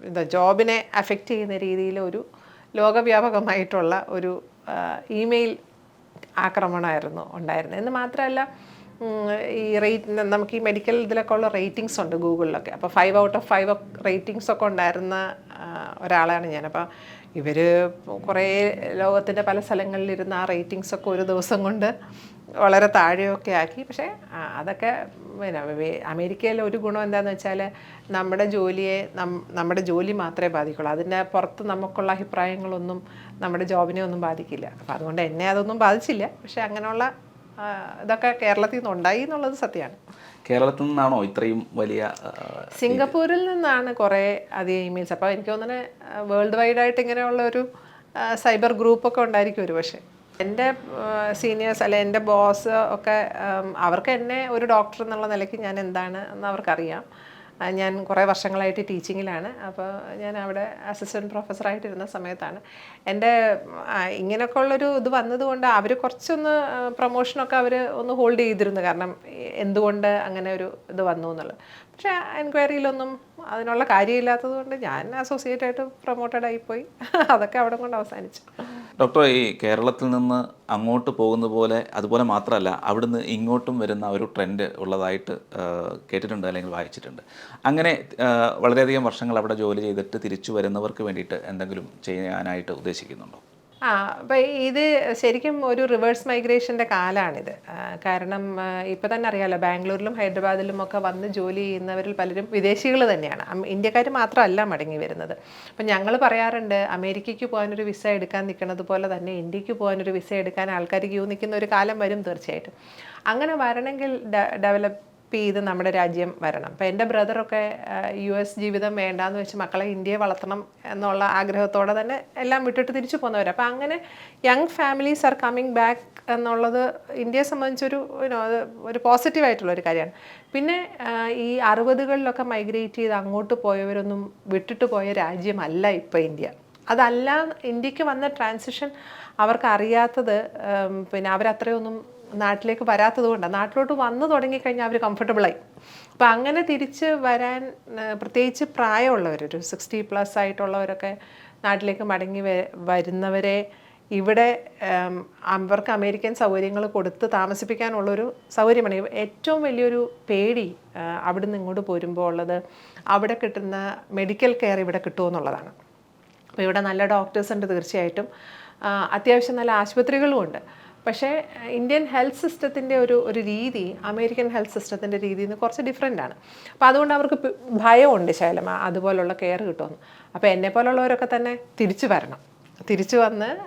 എന്താ ജോബിനെ അഫക്റ്റ് ചെയ്യുന്ന രീതിയിൽ ഒരു ലോകവ്യാപകമായിട്ടുള്ള ഒരു ഇമെയിൽ ആക്രമണമായിരുന്നു ഉണ്ടായിരുന്നത്. എന്ന് മാത്രമല്ല ഈ റേറ്റ് നമുക്ക് ഈ മെഡിക്കൽ ഇതിലൊക്കെ ഉള്ള റേറ്റിങ്സ് ഉണ്ട് ഗൂഗിളിലൊക്കെ. അപ്പോൾ five out of five ratings ഒക്കെ ഉണ്ടായിരുന്ന ഒരാളാണ് ഞാൻ. അപ്പോൾ ഇവർ കുറേ ലോകത്തിന്റെ പല സ്ഥലങ്ങളിലിരുന്ന ആ റേറ്റിങ്സ് ഒക്കെ ഒരു ദിവസം കൊണ്ട് വളരെ താഴെയൊക്കെ ആക്കി. പക്ഷേ അതൊക്കെ പിന്നെ അമേരിക്കയിൽ അമേരിക്കയിലെ ഒരു ഗുണം എന്താണെന്ന് വെച്ചാൽ നമ്മുടെ ജോലിയെ നമ്മുടെ ജോലി മാത്രമേ ബാധിക്കുള്ളൂ. അതിന്റെ പുറത്ത് നമുക്കുള്ള അഭിപ്രായങ്ങളൊന്നും നമ്മുടെ ജോബിനെ ഒന്നും ബാധിക്കില്ല. അപ്പോൾ അതുകൊണ്ട് എന്നെ അതൊന്നും ബാധിച്ചില്ല. പക്ഷേ അങ്ങനെയുള്ള ഇതൊക്കെ കേരളത്തിൽ നിന്ന് ഉണ്ടായി എന്നുള്ളത് സത്യമാണ്. കേരളത്തിൽ നിന്നാണോ ഇത്രയും വലിയ സിംഗപ്പൂരിൽ നിന്നാണ് കുറേ അധികം ഇമെയിൽസ്. അപ്പോൾ എനിക്ക് തോന്നുന്നത് വേൾഡ് വൈഡ് ആയിട്ട് ഇങ്ങനെയുള്ള ഒരു സൈബർ ഗ്രൂപ്പൊക്കെ ഉണ്ടായിരിക്കും ഒരു പക്ഷേ എന്റെ സീനിയേഴ്സ് അല്ലെ എന്റെ ബോസ് ഒക്കെ അവർക്ക് എന്നെ ഒരു ഡോക്ടർ എന്നുള്ള നിലയ്ക്ക് ഞാൻ എന്താണ് എന്ന് അവർക്കറിയാം. ഞാൻ കുറേ വർഷങ്ങളായിട്ട് ടീച്ചിങ്ങിലാണ് അപ്പോൾ ഞാൻ അവിടെ അസിസ്റ്റന്റ് പ്രൊഫസറായിട്ടിരുന്ന സമയത്താണ്. എന്റെ ഇങ്ങനെയൊക്കെ ഉള്ളൊരു ഇത് വന്നതുകൊണ്ട് അവർ കുറച്ചൊന്ന് പ്രൊമോഷനൊക്കെ അവർ ഒന്ന് ഹോൾഡ് ചെയ്തിരുന്നു. കാരണം എന്തുകൊണ്ട് അങ്ങനെ ഒരു ഇത് വന്നു എന്നുള്ളത്. പക്ഷേ എൻക്വയറിയിലൊന്നും അതിനുള്ള കാര്യമില്ലാത്തത് കൊണ്ട് ഞാൻ അസോസിയേറ്റ് ആയിട്ട് പ്രൊമോട്ടഡ് ആയിപ്പോയി അതൊക്കെ അവിടെ കൊണ്ട് അവസാനിച്ചു. ഡോക്ടർ ഈ കേരളത്തിൽ നിന്ന് അങ്ങോട്ട് പോകുന്ന പോലെ അതുപോലെ മാത്രമല്ല അവിടുന്ന് ഇങ്ങോട്ടും വരുന്ന ഒരു ട്രെൻഡ് ഉള്ളതായിട്ട് കേട്ടിട്ടുണ്ട് അല്ലെങ്കിൽ വായിച്ചിട്ടുണ്ട്. അങ്ങനെ വളരെയധികം വർഷങ്ങൾ അവിടെ ജോലി ചെയ്തിട്ട് തിരിച്ചു വരുന്നവർക്ക് വേണ്ടിയിട്ട് എന്തെങ്കിലും ചെയ്യാനായിട്ട് ഉദ്ദേശിക്കുന്നുണ്ടോ? ആ അപ്പം ഇത് ശരിക്കും ഒരു റിവേഴ്സ് മൈഗ്രേഷന്റെ കാലാണിത്. കാരണം ഇപ്പം തന്നെ അറിയാമല്ലോ ബാംഗ്ലൂരിലും ഹൈദരാബാദിലും ഒക്കെ വന്ന് ജോലി ചെയ്യുന്നവരിൽ പലരും വിദേശികൾ തന്നെയാണ്. ഇന്ത്യക്കാർ മാത്രമല്ല മടങ്ങി വരുന്നത്. അപ്പം ഞങ്ങൾ പറയാറുണ്ട് അമേരിക്കയ്ക്ക് പോകാനൊരു വിസ എടുക്കാൻ നിൽക്കുന്നത് പോലെ തന്നെ ഇന്ത്യയ്ക്ക് പോകാനൊരു വിസ എടുക്കാൻ ആൾക്കാർ ക്യൂ നിൽക്കുന്ന ഒരു കാലം വരും തീർച്ചയായിട്ടും. അങ്ങനെ വരണമെങ്കിൽ ഡെവലപ്പ് ചെയ്ത് നമ്മുടെ രാജ്യം വരണം. അപ്പം എന്റെ ബ്രദറൊക്കെ യു എസ് ജീവിതം വേണ്ടാന്ന് വെച്ച് മക്കളെ ഇന്ത്യയെ വളർത്തണം എന്നുള്ള ആഗ്രഹത്തോടെ തന്നെ എല്ലാം വിട്ടിട്ട് തിരിച്ചു പോകുന്നവർ അപ്പം അങ്ങനെ young families are coming back എന്നുള്ളത് ഇന്ത്യയെ സംബന്ധിച്ചൊരു ഒരു പോസിറ്റീവായിട്ടുള്ള ഒരു കാര്യമാണ്. പിന്നെ ഈ അറുപതുകളിലൊക്കെ മൈഗ്രേറ്റ് ചെയ്ത് അങ്ങോട്ട് പോയവരൊന്നും വിട്ടിട്ട് പോയ രാജ്യമല്ല ഇപ്പോൾ ഇന്ത്യ. അതല്ല ഇന്ത്യയ്ക്ക് വന്ന ട്രാൻസിഷൻ അവർക്ക് അറിയാത്തത് പിന്നെ അവരത്രയൊന്നും നാട്ടിലേക്ക് വരാത്തത് കൊണ്ടാണ് നാട്ടിലോട്ട് വന്നു തുടങ്ങിക്കഴിഞ്ഞാൽ അവർ കംഫർട്ടബിളായി അപ്പം അങ്ങനെ തിരിച്ച് വരാൻ പ്രത്യേകിച്ച് പ്രായമുള്ളവർ ഒരു സിക്സ്റ്റി പ്ലസ് ആയിട്ടുള്ളവരൊക്കെ നാട്ടിലേക്ക് മടങ്ങി വരുന്നവരെ ഇവിടെ അവർക്ക് അമേരിക്കൻ സൗകര്യങ്ങൾ കൊടുത്ത് താമസിപ്പിക്കാനുള്ളൊരു സൗകര്യമാണ്. ഏറ്റവും വലിയൊരു പേടി അവിടുന്ന് ഇങ്ങോട്ട് പോരുമ്പോൾ ഉള്ളത് അവിടെ കിട്ടുന്ന മെഡിക്കൽ കെയർ ഇവിടെ കിട്ടുമോ എന്നുള്ളതാണ്. അപ്പോൾ ഇവിടെ നല്ല ഡോക്ടേഴ്സ് ഉണ്ട് തീർച്ചയായിട്ടും. അത്യാവശ്യം നല്ല ആശുപത്രികളും ഉണ്ട്. പക്ഷേ ഇന്ത്യൻ ഹെൽത്ത് സിസ്റ്റത്തിന്റെ ഒരു ഒരു രീതി അമേരിക്കൻ ഹെൽത്ത് സിസ്റ്റത്തിന്റെ രീതിയിൽ നിന്ന് കുറച്ച് ഡിഫറെന്റ് ആണ്. അപ്പോൾ അതുകൊണ്ട് അവർക്ക് ഭയമുണ്ട് ശൈലമ അതുപോലുള്ള കെയർ കിട്ടുമെന്ന്. അപ്പോൾ എന്നെ പോലുള്ളവരൊക്കെ തന്നെ തിരിച്ചു വരണം. തിരിച്ചു വന്ന്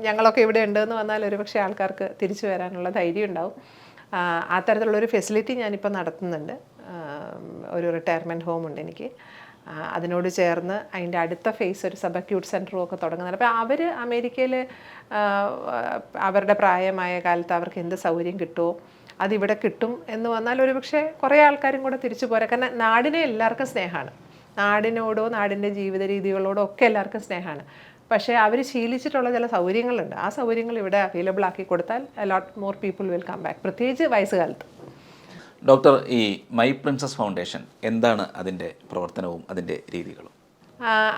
ഞങ്ങളൊക്കെ ഇവിടെ ഉണ്ടെന്ന് വന്നാൽ ഒരുപക്ഷെ ആൾക്കാർക്ക് തിരിച്ചു വരാനുള്ള ധൈര്യം ഉണ്ടാവും. ആ, തരത്തിലുള്ളൊരു ഫെസിലിറ്റി ഞാനിപ്പോൾ നടത്തുന്നുണ്ട്. ഒരു റിട്ടയർമെന്റ് ഹോം ഉണ്ട് എനിക്ക്. അതിനോട് ചേർന്ന് അതിന്റെ അടുത്ത ഫേസ് ഒരു സബ് അക്യൂട്ട് സെന്ററും ഒക്കെ തുടങ്ങുന്നത് അപ്പോൾ അവർ അമേരിക്കയിൽ അവരുടെ പ്രായമായ കാലത്ത് അവർക്ക് എന്ത് സൗകര്യം കിട്ടുമോ അതിവിടെ കിട്ടും എന്ന് വന്നാൽ ഒരുപക്ഷെ കുറേ ആൾക്കാരും കൂടെ തിരിച്ചു പോരാ. കാരണം നാടിനെ എല്ലാവർക്കും സ്നേഹമാണ്. നാടിനോടോ നാടിന്റെ ജീവിത രീതികളോടോ ഒക്കെ എല്ലാവർക്കും സ്നേഹമാണ്. പക്ഷേ അവർ ശീലിച്ചിട്ടുള്ള ചില സൗകര്യങ്ങളുണ്ട്. ആ സൗകര്യങ്ങൾ ഇവിടെ അവൈലബിൾ ആക്കി കൊടുത്താൽ lot more people will come back പ്രത്യേകിച്ച് വയസ്സുകാലത്ത്. ഡോക്ടർ ഈ മൈ പ്രിൻസസ് ഫൗണ്ടേഷൻ എന്താണ് അതിന്റെ പ്രവർത്തനവും അതിന്റെ രീതികളും?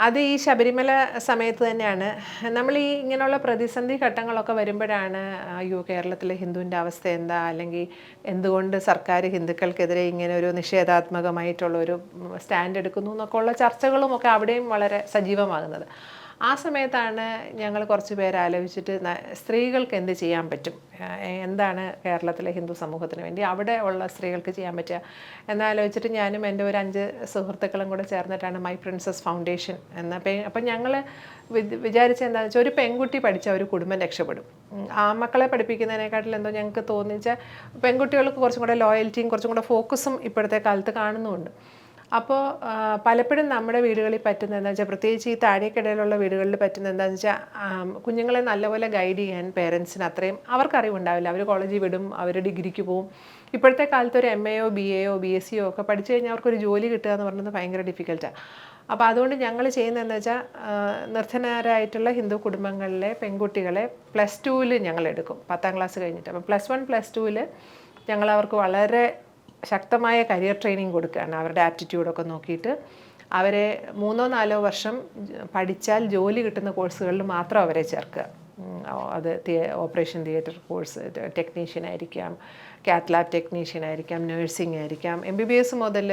അത് ഈ ശബരിമല സമയത്ത് തന്നെയാണ്. നമ്മൾ ഈ ഇങ്ങനെയുള്ള പ്രതിസന്ധി ഘട്ടങ്ങളൊക്കെ വരുമ്പോഴാണ് അയ്യോ കേരളത്തിലെ ഹിന്ദുവിന്റെ അവസ്ഥ എന്താ? അല്ലെങ്കിൽ എന്തുകൊണ്ട് സർക്കാർ ഹിന്ദുക്കൾക്കെതിരെ ഇങ്ങനെ ഒരു നിഷേധാത്മകമായിട്ടുള്ള ഒരു സ്റ്റാൻഡ് എടുക്കുന്നു എന്നൊക്കെ ഉള്ള ചർച്ചകളും ഒക്കെ അവിടെയും വളരെ സജീവമാകുന്നത്. ആ സമയത്താണ് ഞങ്ങൾ കുറച്ച് പേര് ആലോചിച്ചിട്ട് സ്ത്രീകൾക്ക് എന്ത് ചെയ്യാൻ പറ്റും? എന്താണ് കേരളത്തിലെ ഹിന്ദു സമൂഹത്തിന് വേണ്ടി അവിടെ ഉള്ള സ്ത്രീകൾക്ക് ചെയ്യാൻ പറ്റുക? എന്നാലോചിച്ചിട്ട് ഞാനും എന്റെ ഒരു അഞ്ച് സുഹൃത്തുക്കളും കൂടെ ചേർന്നിട്ടാണ് മൈ പ്രിൻസസ് ഫൗണ്ടേഷൻ എന്ന പേ അപ്പം ഞങ്ങൾ വിചാരിച്ച എന്താണെന്ന് വെച്ചാൽ ഒരു പെൺകുട്ടി പഠിച്ചാൽ ഒരു കുടുംബം രക്ഷപ്പെടും. ആ മക്കളെ പഠിപ്പിക്കുന്നതിനെക്കാട്ടിൽ എന്തോ ഞങ്ങൾക്ക് തോന്നിച്ച പെൺകുട്ടികൾക്ക് കുറച്ചും കൂടെ ലോയൽറ്റിയും കുറച്ചും കൂടെ ഫോക്കസും ഇപ്പോഴത്തെ കാലത്ത് കാണുന്നുമുണ്ട് അപ്പോൾ പലപ്പോഴും നമ്മുടെ വീടുകളിൽ പറ്റുന്ന എന്താ വെച്ചാൽ പ്രത്യേകിച്ച് ഈ താഴേക്കിടയിലുള്ള വീടുകളിൽ പറ്റുന്ന എന്താണെന്ന് വെച്ചാൽ കുഞ്ഞുങ്ങളെ നല്ലപോലെ ഗൈഡ് ചെയ്യാൻ പേരൻസിന് അത്രയും അവർക്ക് അറിവുണ്ടാവില്ല അവർ കോളേജിൽ വിടും അവർ ഡിഗ്രിക്ക് പോവും. ഇപ്പോഴത്തെ കാലത്ത് ഒരു എം എയോ ബി എയോ ബി എസ് സിയോ ഒക്കെ പഠിച്ചു കഴിഞ്ഞാൽ അവർക്കൊരു ജോലി കിട്ടുക എന്ന് പറയുന്നത് ഭയങ്കര ഡിഫിക്കൽട്ടാണ് അപ്പോൾ അതുകൊണ്ട് ഞങ്ങൾ ചെയ്യുന്നതെന്ന് വെച്ചാൽ നിർധനരായിട്ടുള്ള ഹിന്ദു കുടുംബങ്ങളിലെ പെൺകുട്ടികളെ പ്ലസ് ടുവിൽ ഞങ്ങൾ എടുക്കും പത്താം ക്ലാസ് കഴിഞ്ഞിട്ട്. അപ്പോൾ പ്ലസ് വൺ പ്ലസ് ടുവിൽ ഞങ്ങൾ അവർക്ക് വളരെ ശക്തമായ കരിയർ ട്രെയിനിങ് കൊടുക്കുകയാണ്. അവരുടെ ആപ്റ്റിറ്റ്യൂഡൊക്കെ നോക്കിയിട്ട് അവരെ മൂന്നോ നാലോ വർഷം പഠിച്ചാൽ ജോലി കിട്ടുന്ന കോഴ്സുകളിൽ മാത്രം അവരെ ചേർക്കുക. അത് ഓപ്പറേഷൻ തിയേറ്റർ കോഴ്സ് ടെക്നീഷ്യൻ ആയിരിക്കാം കാത്ലാബ് ടെക്നീഷ്യൻ ആയിരിക്കാം നഴ്സിംഗ് ആയിരിക്കാം. എം ബി ബി എസ് മുതൽ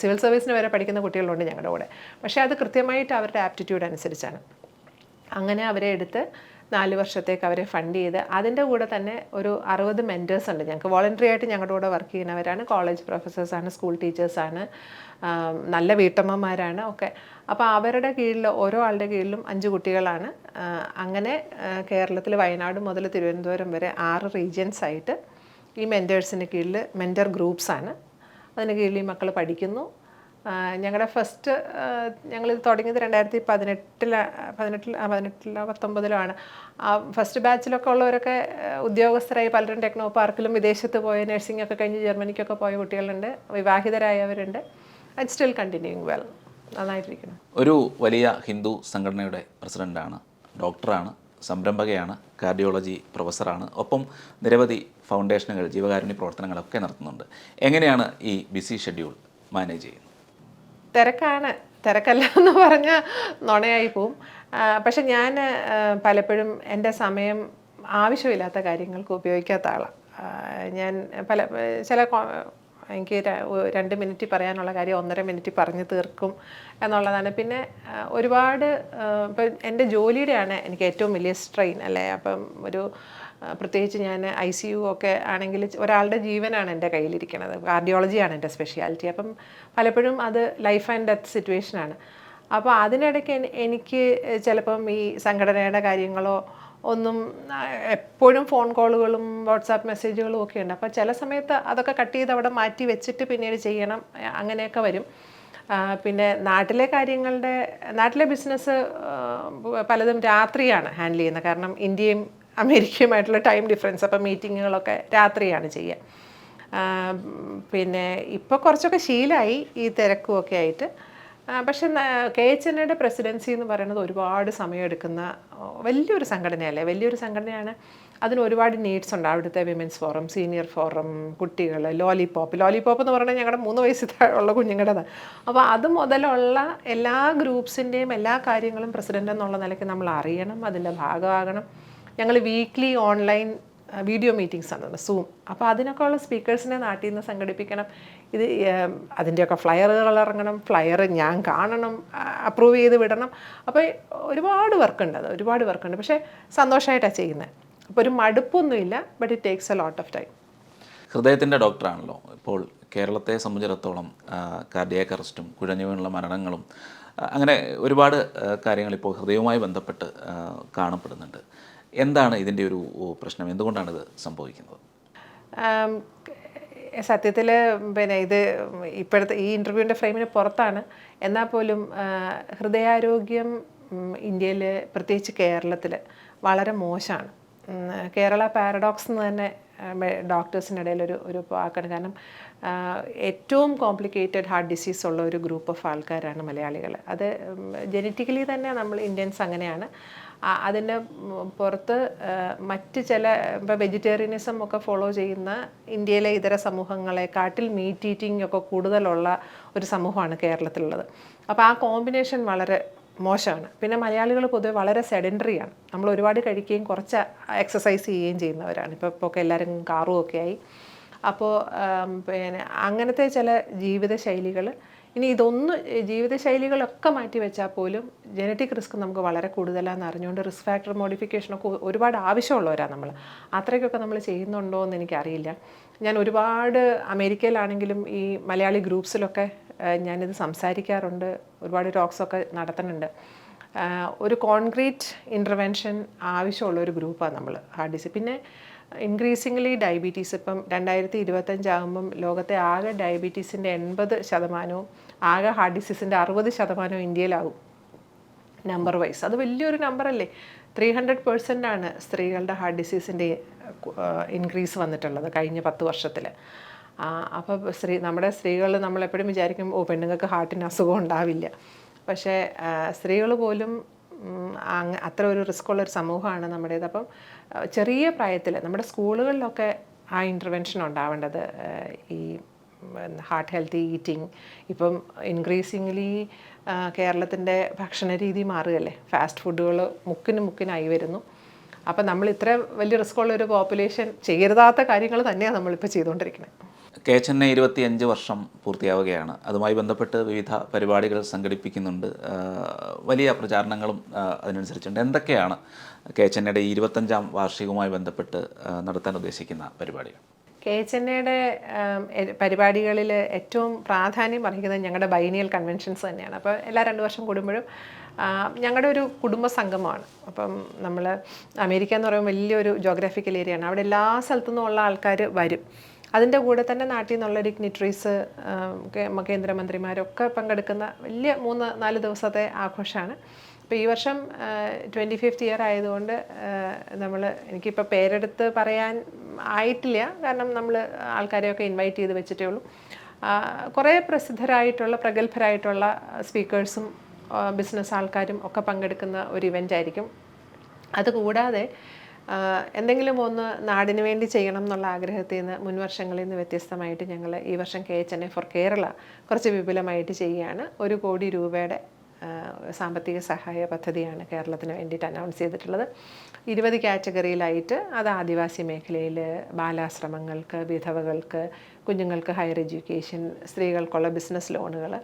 സിവിൽ സർവീസിന് വരെ പഠിക്കുന്ന കുട്ടികളുണ്ട് ഞങ്ങളുടെ കൂടെ. പക്ഷേ അത് കൃത്യമായിട്ട് അവരുടെ ആപ്റ്റിറ്റ്യൂഡ് അനുസരിച്ചാണ്. അങ്ങനെ അവരെ എടുത്ത് നാല് വർഷത്തേക്ക് അവരെ ഫണ്ട് ചെയ്ത് അതിന്റെ കൂടെ തന്നെ ഒരു അറുപത് മെന്റേഴ്സ് ഉണ്ട്. ഞങ്ങൾക്ക് വോളണ്ടറി ആയിട്ട് ഞങ്ങളുടെ കൂടെ വർക്ക് ചെയ്യുന്നവരാണ്. കോളേജ് പ്രൊഫസേഴ്സാണ് സ്കൂൾ ടീച്ചേഴ്സാണ് നല്ല വീട്ടമ്മമാരാണ് ഒക്കെ. അപ്പോൾ അവരുടെ കീഴിൽ ഓരോ ആളുടെ കീഴിലും അഞ്ച് കുട്ടികളാണ്. അങ്ങനെ കേരളത്തിൽ വയനാട് മുതൽ തിരുവനന്തപുരം വരെ ആറ് റീജിയൻസ് ആയിട്ട് ഈ മെന്റേഴ്സിന് കീഴിൽ മെന്റർ ഗ്രൂപ്പ്സാണ് അതിന് കീഴിൽ ഈ മക്കൾ പഠിക്കുന്നു. ഞങ്ങളുടെ ഫസ്റ്റ് ഞങ്ങളിത് തുടങ്ങിയത് രണ്ടായിരത്തി പതിനെട്ടില പതിനെട്ടിൽ പതിനെട്ടിലോ പത്തൊമ്പതിലോ ആണ്. ആ ഫസ്റ്റ് ബാച്ചിലൊക്കെ ഉള്ളവരൊക്കെ ഉദ്യോഗസ്ഥരായി പലരും ടെക്നോ പാർക്കിലും വിദേശത്ത് പോയ നഴ്സിംഗ് ഒക്കെ കഴിഞ്ഞ് ജർമ്മനിക്കൊക്കെ പോയ കുട്ടികളുണ്ട് വിവാഹിതരായവരുണ്ട്. അത് സ്റ്റിൽ കണ്ടിന്യൂയിങ് വെൽ നന്നായിട്ടിരിക്കുന്നു. ഒരു വലിയ ഹിന്ദു സംഘടനയുടെ പ്രസിഡന്റാണ് ഡോക്ടറാണ് സംരംഭകയാണ് കാർഡിയോളജി പ്രൊഫസറാണ് ഒപ്പം നിരവധി ഫൗണ്ടേഷനുകൾ ജീവകാരുണ്യ പ്രവർത്തനങ്ങളൊക്കെ നടത്തുന്നുണ്ട്. എങ്ങനെയാണ് ഈ ബിസി ഷെഡ്യൂൾ മാനേജ് ചെയ്യുന്നത്? തിരക്കാണ്. തിരക്കല്ല എന്ന് പറഞ്ഞാൽ നുണയായി പോവും. പക്ഷെ ഞാൻ പലപ്പോഴും എന്റെ സമയം ആവശ്യമില്ലാത്ത കാര്യങ്ങൾക്ക് ഉപയോഗിക്കാത്ത ആളാണ് ഞാൻ പല ചില എനിക്ക് രണ്ട് മിനിറ്റ് പറയാനുള്ള കാര്യം ഒന്നര മിനിറ്റ് പറഞ്ഞു തീർക്കും എന്നുള്ളതാണ്. പിന്നെ ഒരുപാട് ഇപ്പം എന്റെ ജോലിയുടെയാണ് എനിക്ക് ഏറ്റവും വലിയ സ്ട്രെയിൻ അല്ലേ? അപ്പം ഒരു പ്രത്യേകിച്ച് ഞാൻ ഐ സി യു ഒക്കെ ആണെങ്കിൽ ഒരാളുടെ ജീവനാണ് എന്റെ കയ്യിലിരിക്കുന്നത് കാർഡിയോളജിയാണ് എന്റെ സ്പെഷ്യാലിറ്റി അപ്പം പലപ്പോഴും അത് ലൈഫ് ആൻഡ് ഡെത്ത് സിറ്റുവേഷനാണ് അപ്പോൾ അതിനിടയ്ക്ക് എനിക്ക് ചിലപ്പം ഈ സംഘടനയുടെ കാര്യങ്ങളോ ഒന്നും എപ്പോഴും ഫോൺ കോളുകളും വാട്സാപ്പ് മെസ്സേജുകളും ഒക്കെ ഉണ്ട്. അപ്പോൾ ചില സമയത്ത് അതൊക്കെ കട്ട് ചെയ്ത് അവിടെ മാറ്റി വെച്ചിട്ട് പിന്നീട് ചെയ്യണം അങ്ങനെയൊക്കെ വരും. പിന്നെ നാട്ടിലെ കാര്യങ്ങളുടെ നാട്ടിലെ ബിസിനസ് പലതും രാത്രിയാണ് ഹാൻഡിൽ ചെയ്യുന്നത്. കാരണം ഇന്ത്യയും അമേരിക്കയുമായിട്ടുള്ള ടൈം ഡിഫറൻസ് അപ്പോൾ മീറ്റിങ്ങുകളൊക്കെ രാത്രിയാണ് ചെയ്യുക. പിന്നെ ഇപ്പോൾ കുറച്ചൊക്കെ ശീലമായി ഈ തിരക്കുമൊക്കെ ആയിട്ട്. പക്ഷെ കെ എച്ച് എൻ എയുടെ പ്രസിഡൻസി എന്ന് പറയുന്നത് ഒരുപാട് സമയമെടുക്കുന്ന വലിയൊരു സംഘടനയല്ലേ? വലിയൊരു സംഘടനയാണ്. അതിന് ഒരുപാട് നീഡ്സ് ഉണ്ട്. അവിടുത്തെ വിമൻസ് ഫോറം സീനിയർ ഫോറം കുട്ടികൾ ലോലിപോപ്പ് ലോലിപോപ്പ് എന്ന് പറഞ്ഞാൽ ഞങ്ങളുടെ മൂന്ന് വയസ്സിൽ ഉള്ള കുഞ്ഞുങ്ങളുടേതാണ്. അപ്പോൾ അത് മുതലുള്ള എല്ലാ ഗ്രൂപ്പ്സിന്റെയും എല്ലാ കാര്യങ്ങളും പ്രസിഡന്റ് എന്നുള്ള നിലയ്ക്ക് നമ്മൾ അറിയണം അതിന്റെ ഭാഗമാകണം. ഞങ്ങൾ വീക്ക്ലി ഓൺലൈൻ വീഡിയോ മീറ്റിംഗ്സ് ആണ് സൂം അപ്പോൾ അതിനൊക്കെ ഉള്ള സ്പീക്കേഴ്സിനെ നാട്ടിൽ നിന്ന് സംഘടിപ്പിക്കണം. ഇത് അതിന്റെയൊക്കെ ഫ്ലയറുകൾ ഇറങ്ങണം ഫ്ലയർ ഞാൻ കാണണം അപ്രൂവ് ചെയ്ത് വിടണം. അപ്പോൾ ഒരുപാട് വർക്കുണ്ട് അത് ഒരുപാട് വർക്കുണ്ട് പക്ഷേ സന്തോഷമായിട്ടാണ് ചെയ്യുന്നത്. അപ്പോൾ ഒരു മടുപ്പൊന്നുമില്ല but it takes a lot of time ഹൃദയത്തിന്റെ ഡോക്ടറാണല്ലോ. ഇപ്പോൾ കേരളത്തെ സംബന്ധിച്ചിടത്തോളം കാർഡിയാക് അറസ്റ്റും കുഴഞ്ഞു മരണങ്ങളും അങ്ങനെ ഒരുപാട് കാര്യങ്ങൾ ഇപ്പോൾ ഹൃദയവുമായി ബന്ധപ്പെട്ട് കാണപ്പെടുന്നുണ്ട്. എന്താണ് ഇതിന്റെ ഒരു പ്രശ്നം? എന്തുകൊണ്ടാണ് ഇത് സംഭവിക്കുന്നത്? സത്യത്തിൽ പിന്നെ ഇത് ഇപ്പോഴത്തെ ഈ ഇന്റർവ്യൂവിന്റെ ഫ്രെയിമിന് പുറത്താണ്. എന്നാൽ പോലും ഹൃദയാരോഗ്യം ഇന്ത്യയിൽ പ്രത്യേകിച്ച് കേരളത്തിൽ വളരെ മോശമാണ്. കേരള പാരഡോക്സ് എന്ന് തന്നെ ഡോക്ടേഴ്സിനിടയിൽ ഒരു ഒരു വാക്കാണ്. കാരണം ഏറ്റവും കോംപ്ലിക്കേറ്റഡ് ഹാർട്ട് ഡിസീസ് ഉള്ള ഒരു ഗ്രൂപ്പ് ഓഫ് ആൾക്കാരാണ് മലയാളികൾ അത് ജനറ്റിക്കലി തന്നെ നമ്മൾ ഇന്ത്യൻസ് അങ്ങനെയാണ്. ഉം പുറത്ത് മറ്റ് ചില ഇപ്പോൾ വെജിറ്റേറിയനിസം ഒക്കെ ഫോളോ ചെയ്യുന്ന ഇന്ത്യയിലെ ഇതര സമൂഹങ്ങളെക്കാട്ടിൽ മീറ്റ് ഈറ്റിംഗ് ഒക്കെ കൂടുതലുള്ള ഒരു സമൂഹമാണ് കേരളത്തിലുള്ളത്. അപ്പോൾ ആ കോമ്പിനേഷൻ വളരെ മോശമാണ്. പിന്നെ മലയാളികൾ പൊതുവെ വളരെ സെഡൻഡറിയാണ് നമ്മൾ ഒരുപാട് കഴിക്കുകയും കുറച്ച് എക്സസൈസ് ചെയ്യുകയും ചെയ്യുന്നവരാണ്. ഇപ്പോൾ ഇപ്പോൾ എല്ലാവരും കാറും ഒക്കെ ആയി. അപ്പോൾ പിന്നെ അങ്ങനത്തെ ചില ജീവിത ശൈലികൾ ഇനി ഇതൊന്ന് ജീവിതശൈലികളൊക്കെ മാറ്റി വെച്ചാൽ പോലും ജനറ്റിക് റിസ്ക് നമുക്ക് വളരെ കൂടുതലാണെന്ന് അറിഞ്ഞുകൊണ്ട് റിസ്ക് ഫാക്ടർ മോഡിഫിക്കേഷനൊക്കെ ഒരുപാട് ആവശ്യമുള്ളവരാണ് നമ്മൾ അത്രയ്ക്കൊക്കെ നമ്മൾ ചെയ്യുന്നുണ്ടോ എന്ന് എനിക്കറിയില്ല. ഞാൻ ഒരുപാട് അമേരിക്കയിലാണെങ്കിലും ഈ മലയാളി ഗ്രൂപ്പ്സിലൊക്കെ ഞാനിത് സംസാരിക്കാറുണ്ട്. ഒരുപാട് ടോക്സൊക്കെ നടത്തുന്നുണ്ട്. ഒരു കോൺക്രീറ്റ് ഇന്റർവെൻഷൻ ആവശ്യമുള്ള ഒരു ഗ്രൂപ്പാണ് നമ്മൾ ഹാർട്ട് ഡിസീസ്. പിന്നെ ഇൻക്രീസിംഗ്ലി ഡയബറ്റീസ് ഇപ്പം രണ്ടായിരത്തി ഇരുപത്തഞ്ചാകുമ്പം ലോകത്തെ ആകെ ഡയബറ്റീസിന്റെ എൺപത് ശതമാനവും ആകെ ഹാർട്ട് ഡിസീസിന്റെ അറുപത് ശതമാനവും ഇന്ത്യയിലാകും നമ്പർ വൈസ് അത് വലിയൊരു നമ്പറല്ലേ ത്രീ ഹൺഡ്രഡ് പെർസെന്റ് ആണ് സ്ത്രീകളുടെ ഹാർട്ട് ഡിസീസിന്റെ ഇൻക്രീസ് വന്നിട്ടുള്ളത് കഴിഞ്ഞ പത്ത് വർഷത്തിൽ അപ്പോൾ സ്ത്രീ നമ്മുടെ സ്ത്രീകൾ നമ്മളെപ്പോഴും വിചാരിക്കും ഓ പെണ്ണുങ്ങൾക്ക് ഹാർട്ടിന് അസുഖം ഉണ്ടാവില്ല. പക്ഷേ സ്ത്രീകൾ പോലും അത്ര ഒരു റിസ്ക് ഉള്ള ഒരു സമൂഹമാണ് നമ്മുടേത്. അപ്പം ചെറിയ പ്രായത്തിൽ നമ്മുടെ സ്കൂളുകളിലൊക്കെ ആ ഇന്റർവെൻഷൻ ഉണ്ടാവേണ്ടത് ഈ ഹാർട്ട് ഹെൽത്തി ഈറ്റിംഗ് ഇപ്പം ഇൻക്രീസിംഗ്ലി കേരളത്തിന്റെ ഭക്ഷണ രീതി മാറുകയല്ലേ? ഫാസ്റ്റ് ഫുഡുകൾ മുക്കിന് മുക്കിനായി വരുന്നു. അപ്പം നമ്മൾ ഇത്ര വലിയ റിസ്ക് ഉള്ള ഒരു പോപ്പുലേഷൻ ചെയ്യരുതാത്ത കാര്യങ്ങൾ തന്നെയാണ് നമ്മളിപ്പോൾ ചെയ്തുകൊണ്ടിരിക്കുന്നത്. കെ എച്ച് എൻ എ ഇരുപത്തിയഞ്ച് വർഷം പൂർത്തിയാവുകയാണ്. അതുമായി ബന്ധപ്പെട്ട് വിവിധ പരിപാടികൾ സംഘടിപ്പിക്കുന്നുണ്ട്. വലിയ പ്രചാരണങ്ങളും അതിനനുസരിച്ചുണ്ട് എന്തൊക്കെയാണ് കെ എച്ച് എൻ എയുടെ ഇരുപത്തഞ്ചാം വാർഷികവുമായി ബന്ധപ്പെട്ട് നടത്താൻ ഉദ്ദേശിക്കുന്ന പരിപാടികൾ? കെ എച്ച് എൻ എയുടെ പരിപാടികളിൽ ഏറ്റവും പ്രാധാന്യം അർഹിക്കുന്നത് ഞങ്ങളുടെ ബൈനിയൽ കൺവെൻഷൻസ് തന്നെയാണ്. അപ്പോൾ എല്ലാ രണ്ട് വർഷം കൂടുമ്പോഴും ഞങ്ങളുടെ ഒരു കുടുംബ സംഗമമാണ്. അപ്പം നമ്മൾ അമേരിക്ക എന്ന് പറയുമ്പോൾ വലിയൊരു ജോഗ്രഫിക്കൽ ഏരിയയാണ് അവിടെ എല്ലാ സ്ഥലത്തു നിന്നുള്ള ആൾക്കാർ വരും. അതിന്റെ കൂടെ തന്നെ നാട്ടിൽ നിന്നുള്ള ഡിഗ്നിറ്ററീസ് കേന്ദ്രമന്ത്രിമാരൊക്കെ പങ്കെടുക്കുന്ന വലിയ മൂന്ന് നാല് ദിവസത്തെ ആഘോഷമാണ്. അപ്പോൾ ഈ വർഷം ട്വന്റി ഫിഫ്ത്ത് ഇയർ ആയതുകൊണ്ട് നമ്മൾ എനിക്കിപ്പോൾ പേരെടുത്ത് പറയാൻ ആയിട്ടില്ല. കാരണം നമ്മൾ ആൾക്കാരെയൊക്കെ ഇൻവൈറ്റ് ചെയ്ത് വെച്ചിട്ടേ ഉള്ളൂ. കുറേ പ്രസിദ്ധരായിട്ടുള്ള പ്രഗത്ഭരായിട്ടുള്ള സ്പീക്കേഴ്സും ബിസിനസ് ആൾക്കാരും ഒക്കെ പങ്കെടുക്കുന്ന ഒരു ഇവന്റ് ആയിരിക്കും. അതുകൂടാതെ എന്തെങ്കിലും ഒന്ന് നാടിന് വേണ്ടി ചെയ്യണം എന്നുള്ള ആഗ്രഹത്തിൽ നിന്ന് മുൻ വർഷങ്ങളിൽ നിന്ന് വ്യത്യസ്തമായിട്ട് ഞങ്ങൾ ഈ വർഷം K H N A for Kerala കുറച്ച് വിപുലമായിട്ട് ചെയ്യുകയാണ്. ഒരു കോടി രൂപയുടെ സാമ്പത്തിക സഹായ പദ്ധതിയാണ് കേരളത്തിന് വേണ്ടിയിട്ട് അനൗൺസ് ചെയ്തിട്ടുള്ളത്. ഇരുപത് കാറ്റഗറിയിലായിട്ട് അത് ആദിവാസി മേഖലയിൽ ബാലാശ്രമങ്ങൾക്ക് വിധവകൾക്ക് കുഞ്ഞുങ്ങൾക്ക് ഹയർ എഡ്യൂക്കേഷൻ സ്ത്രീകൾക്കുള്ള ബിസിനസ് ലോണുകൾ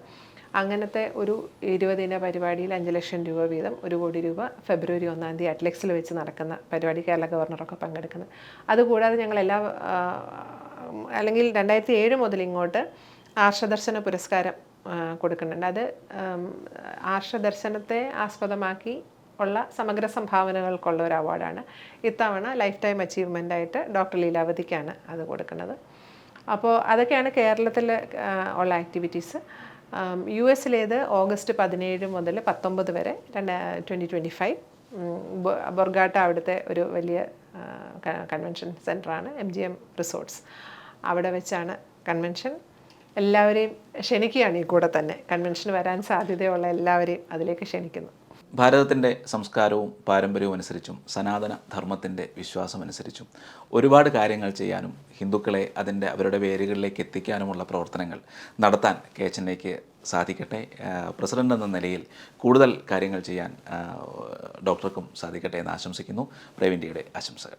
അങ്ങനത്തെ ഒരു ഇരുപതിന പരിപാടിയിൽ അഞ്ച് ലക്ഷം രൂപ വീതം ഒരു കോടി രൂപ ഫെബ്രുവരി ഒന്നാം തീയതി അറ്റ്ലക്സിൽ വെച്ച് നടക്കുന്ന പരിപാടി കേരള ഗവർണറൊക്കെ പങ്കെടുക്കുന്നത്. അതുകൂടാതെ ഞങ്ങൾ എല്ലാ അല്ലെങ്കിൽ രണ്ടായിരത്തി ഏഴ് മുതൽ ഇങ്ങോട്ട് ആർഷദർശന പുരസ്കാരം കൊടുക്കുന്നുണ്ട്. അത് ആർഷദർശനത്തെ ആസ്പദമാക്കി ഉള്ള സമഗ്ര സംഭാവനകൾക്കുള്ള ഒരു അവാർഡാണ്. ഇത്തവണ ലൈഫ് ടൈം അച്ചീവ്മെന്റ് ആയിട്ട് ഡോക്ടർ ലീലാവതിക്കാണ് അത് കൊടുക്കുന്നത്. അപ്പോൾ അതൊക്കെയാണ് കേരളത്തിൽ ഉള്ള ആക്ടിവിറ്റീസ്. യു എസിലേത് ഓഗസ്റ്റ് പതിനേഴ് മുതൽ പത്തൊമ്പത് വരെ രണ്ട് ട്വന്റി ട്വന്റി ഫൈവ് ബൊർഗാട്ട അവിടുത്തെ ഒരു വലിയ കൺവെൻഷൻ സെന്ററാണ് എം ജി എം റിസോർട്ട്സ് അവിടെ വെച്ചാണ് കൺവെൻഷൻ എല്ലാവരെയും ക്ഷണിക്കുകയാണ് ഈ കൂടെ തന്നെ. കൺവെൻഷന് വരാൻ സാധ്യതയുള്ള എല്ലാവരെയും അതിലേക്ക് ക്ഷണിക്കുന്നു. ഭാരതത്തിന്റെ സംസ്കാരവും പാരമ്പര്യവും അനുസരിച്ചും സനാതന ധർമ്മത്തിന്റെ വിശ്വാസമനുസരിച്ചും ഒരുപാട് കാര്യങ്ങൾ ചെയ്യാനും ഹിന്ദുക്കളെ അതിന്റെ അവരുടെ വേരുകളിലേക്ക് എത്തിക്കാനുമുള്ള പ്രവർത്തനങ്ങൾ നടത്താൻ കെ എച്ച് എൻ സാധിക്കട്ടെ. പ്രസിഡന്റ് എന്ന നിലയിൽ കൂടുതൽ കാര്യങ്ങൾ ചെയ്യാൻ ഡോക്ടർക്കും സാധിക്കട്ടെ എന്ന് ആശംസിക്കുന്നു. പ്രവീൺ ഡിയുടെ ആശംസകൾ.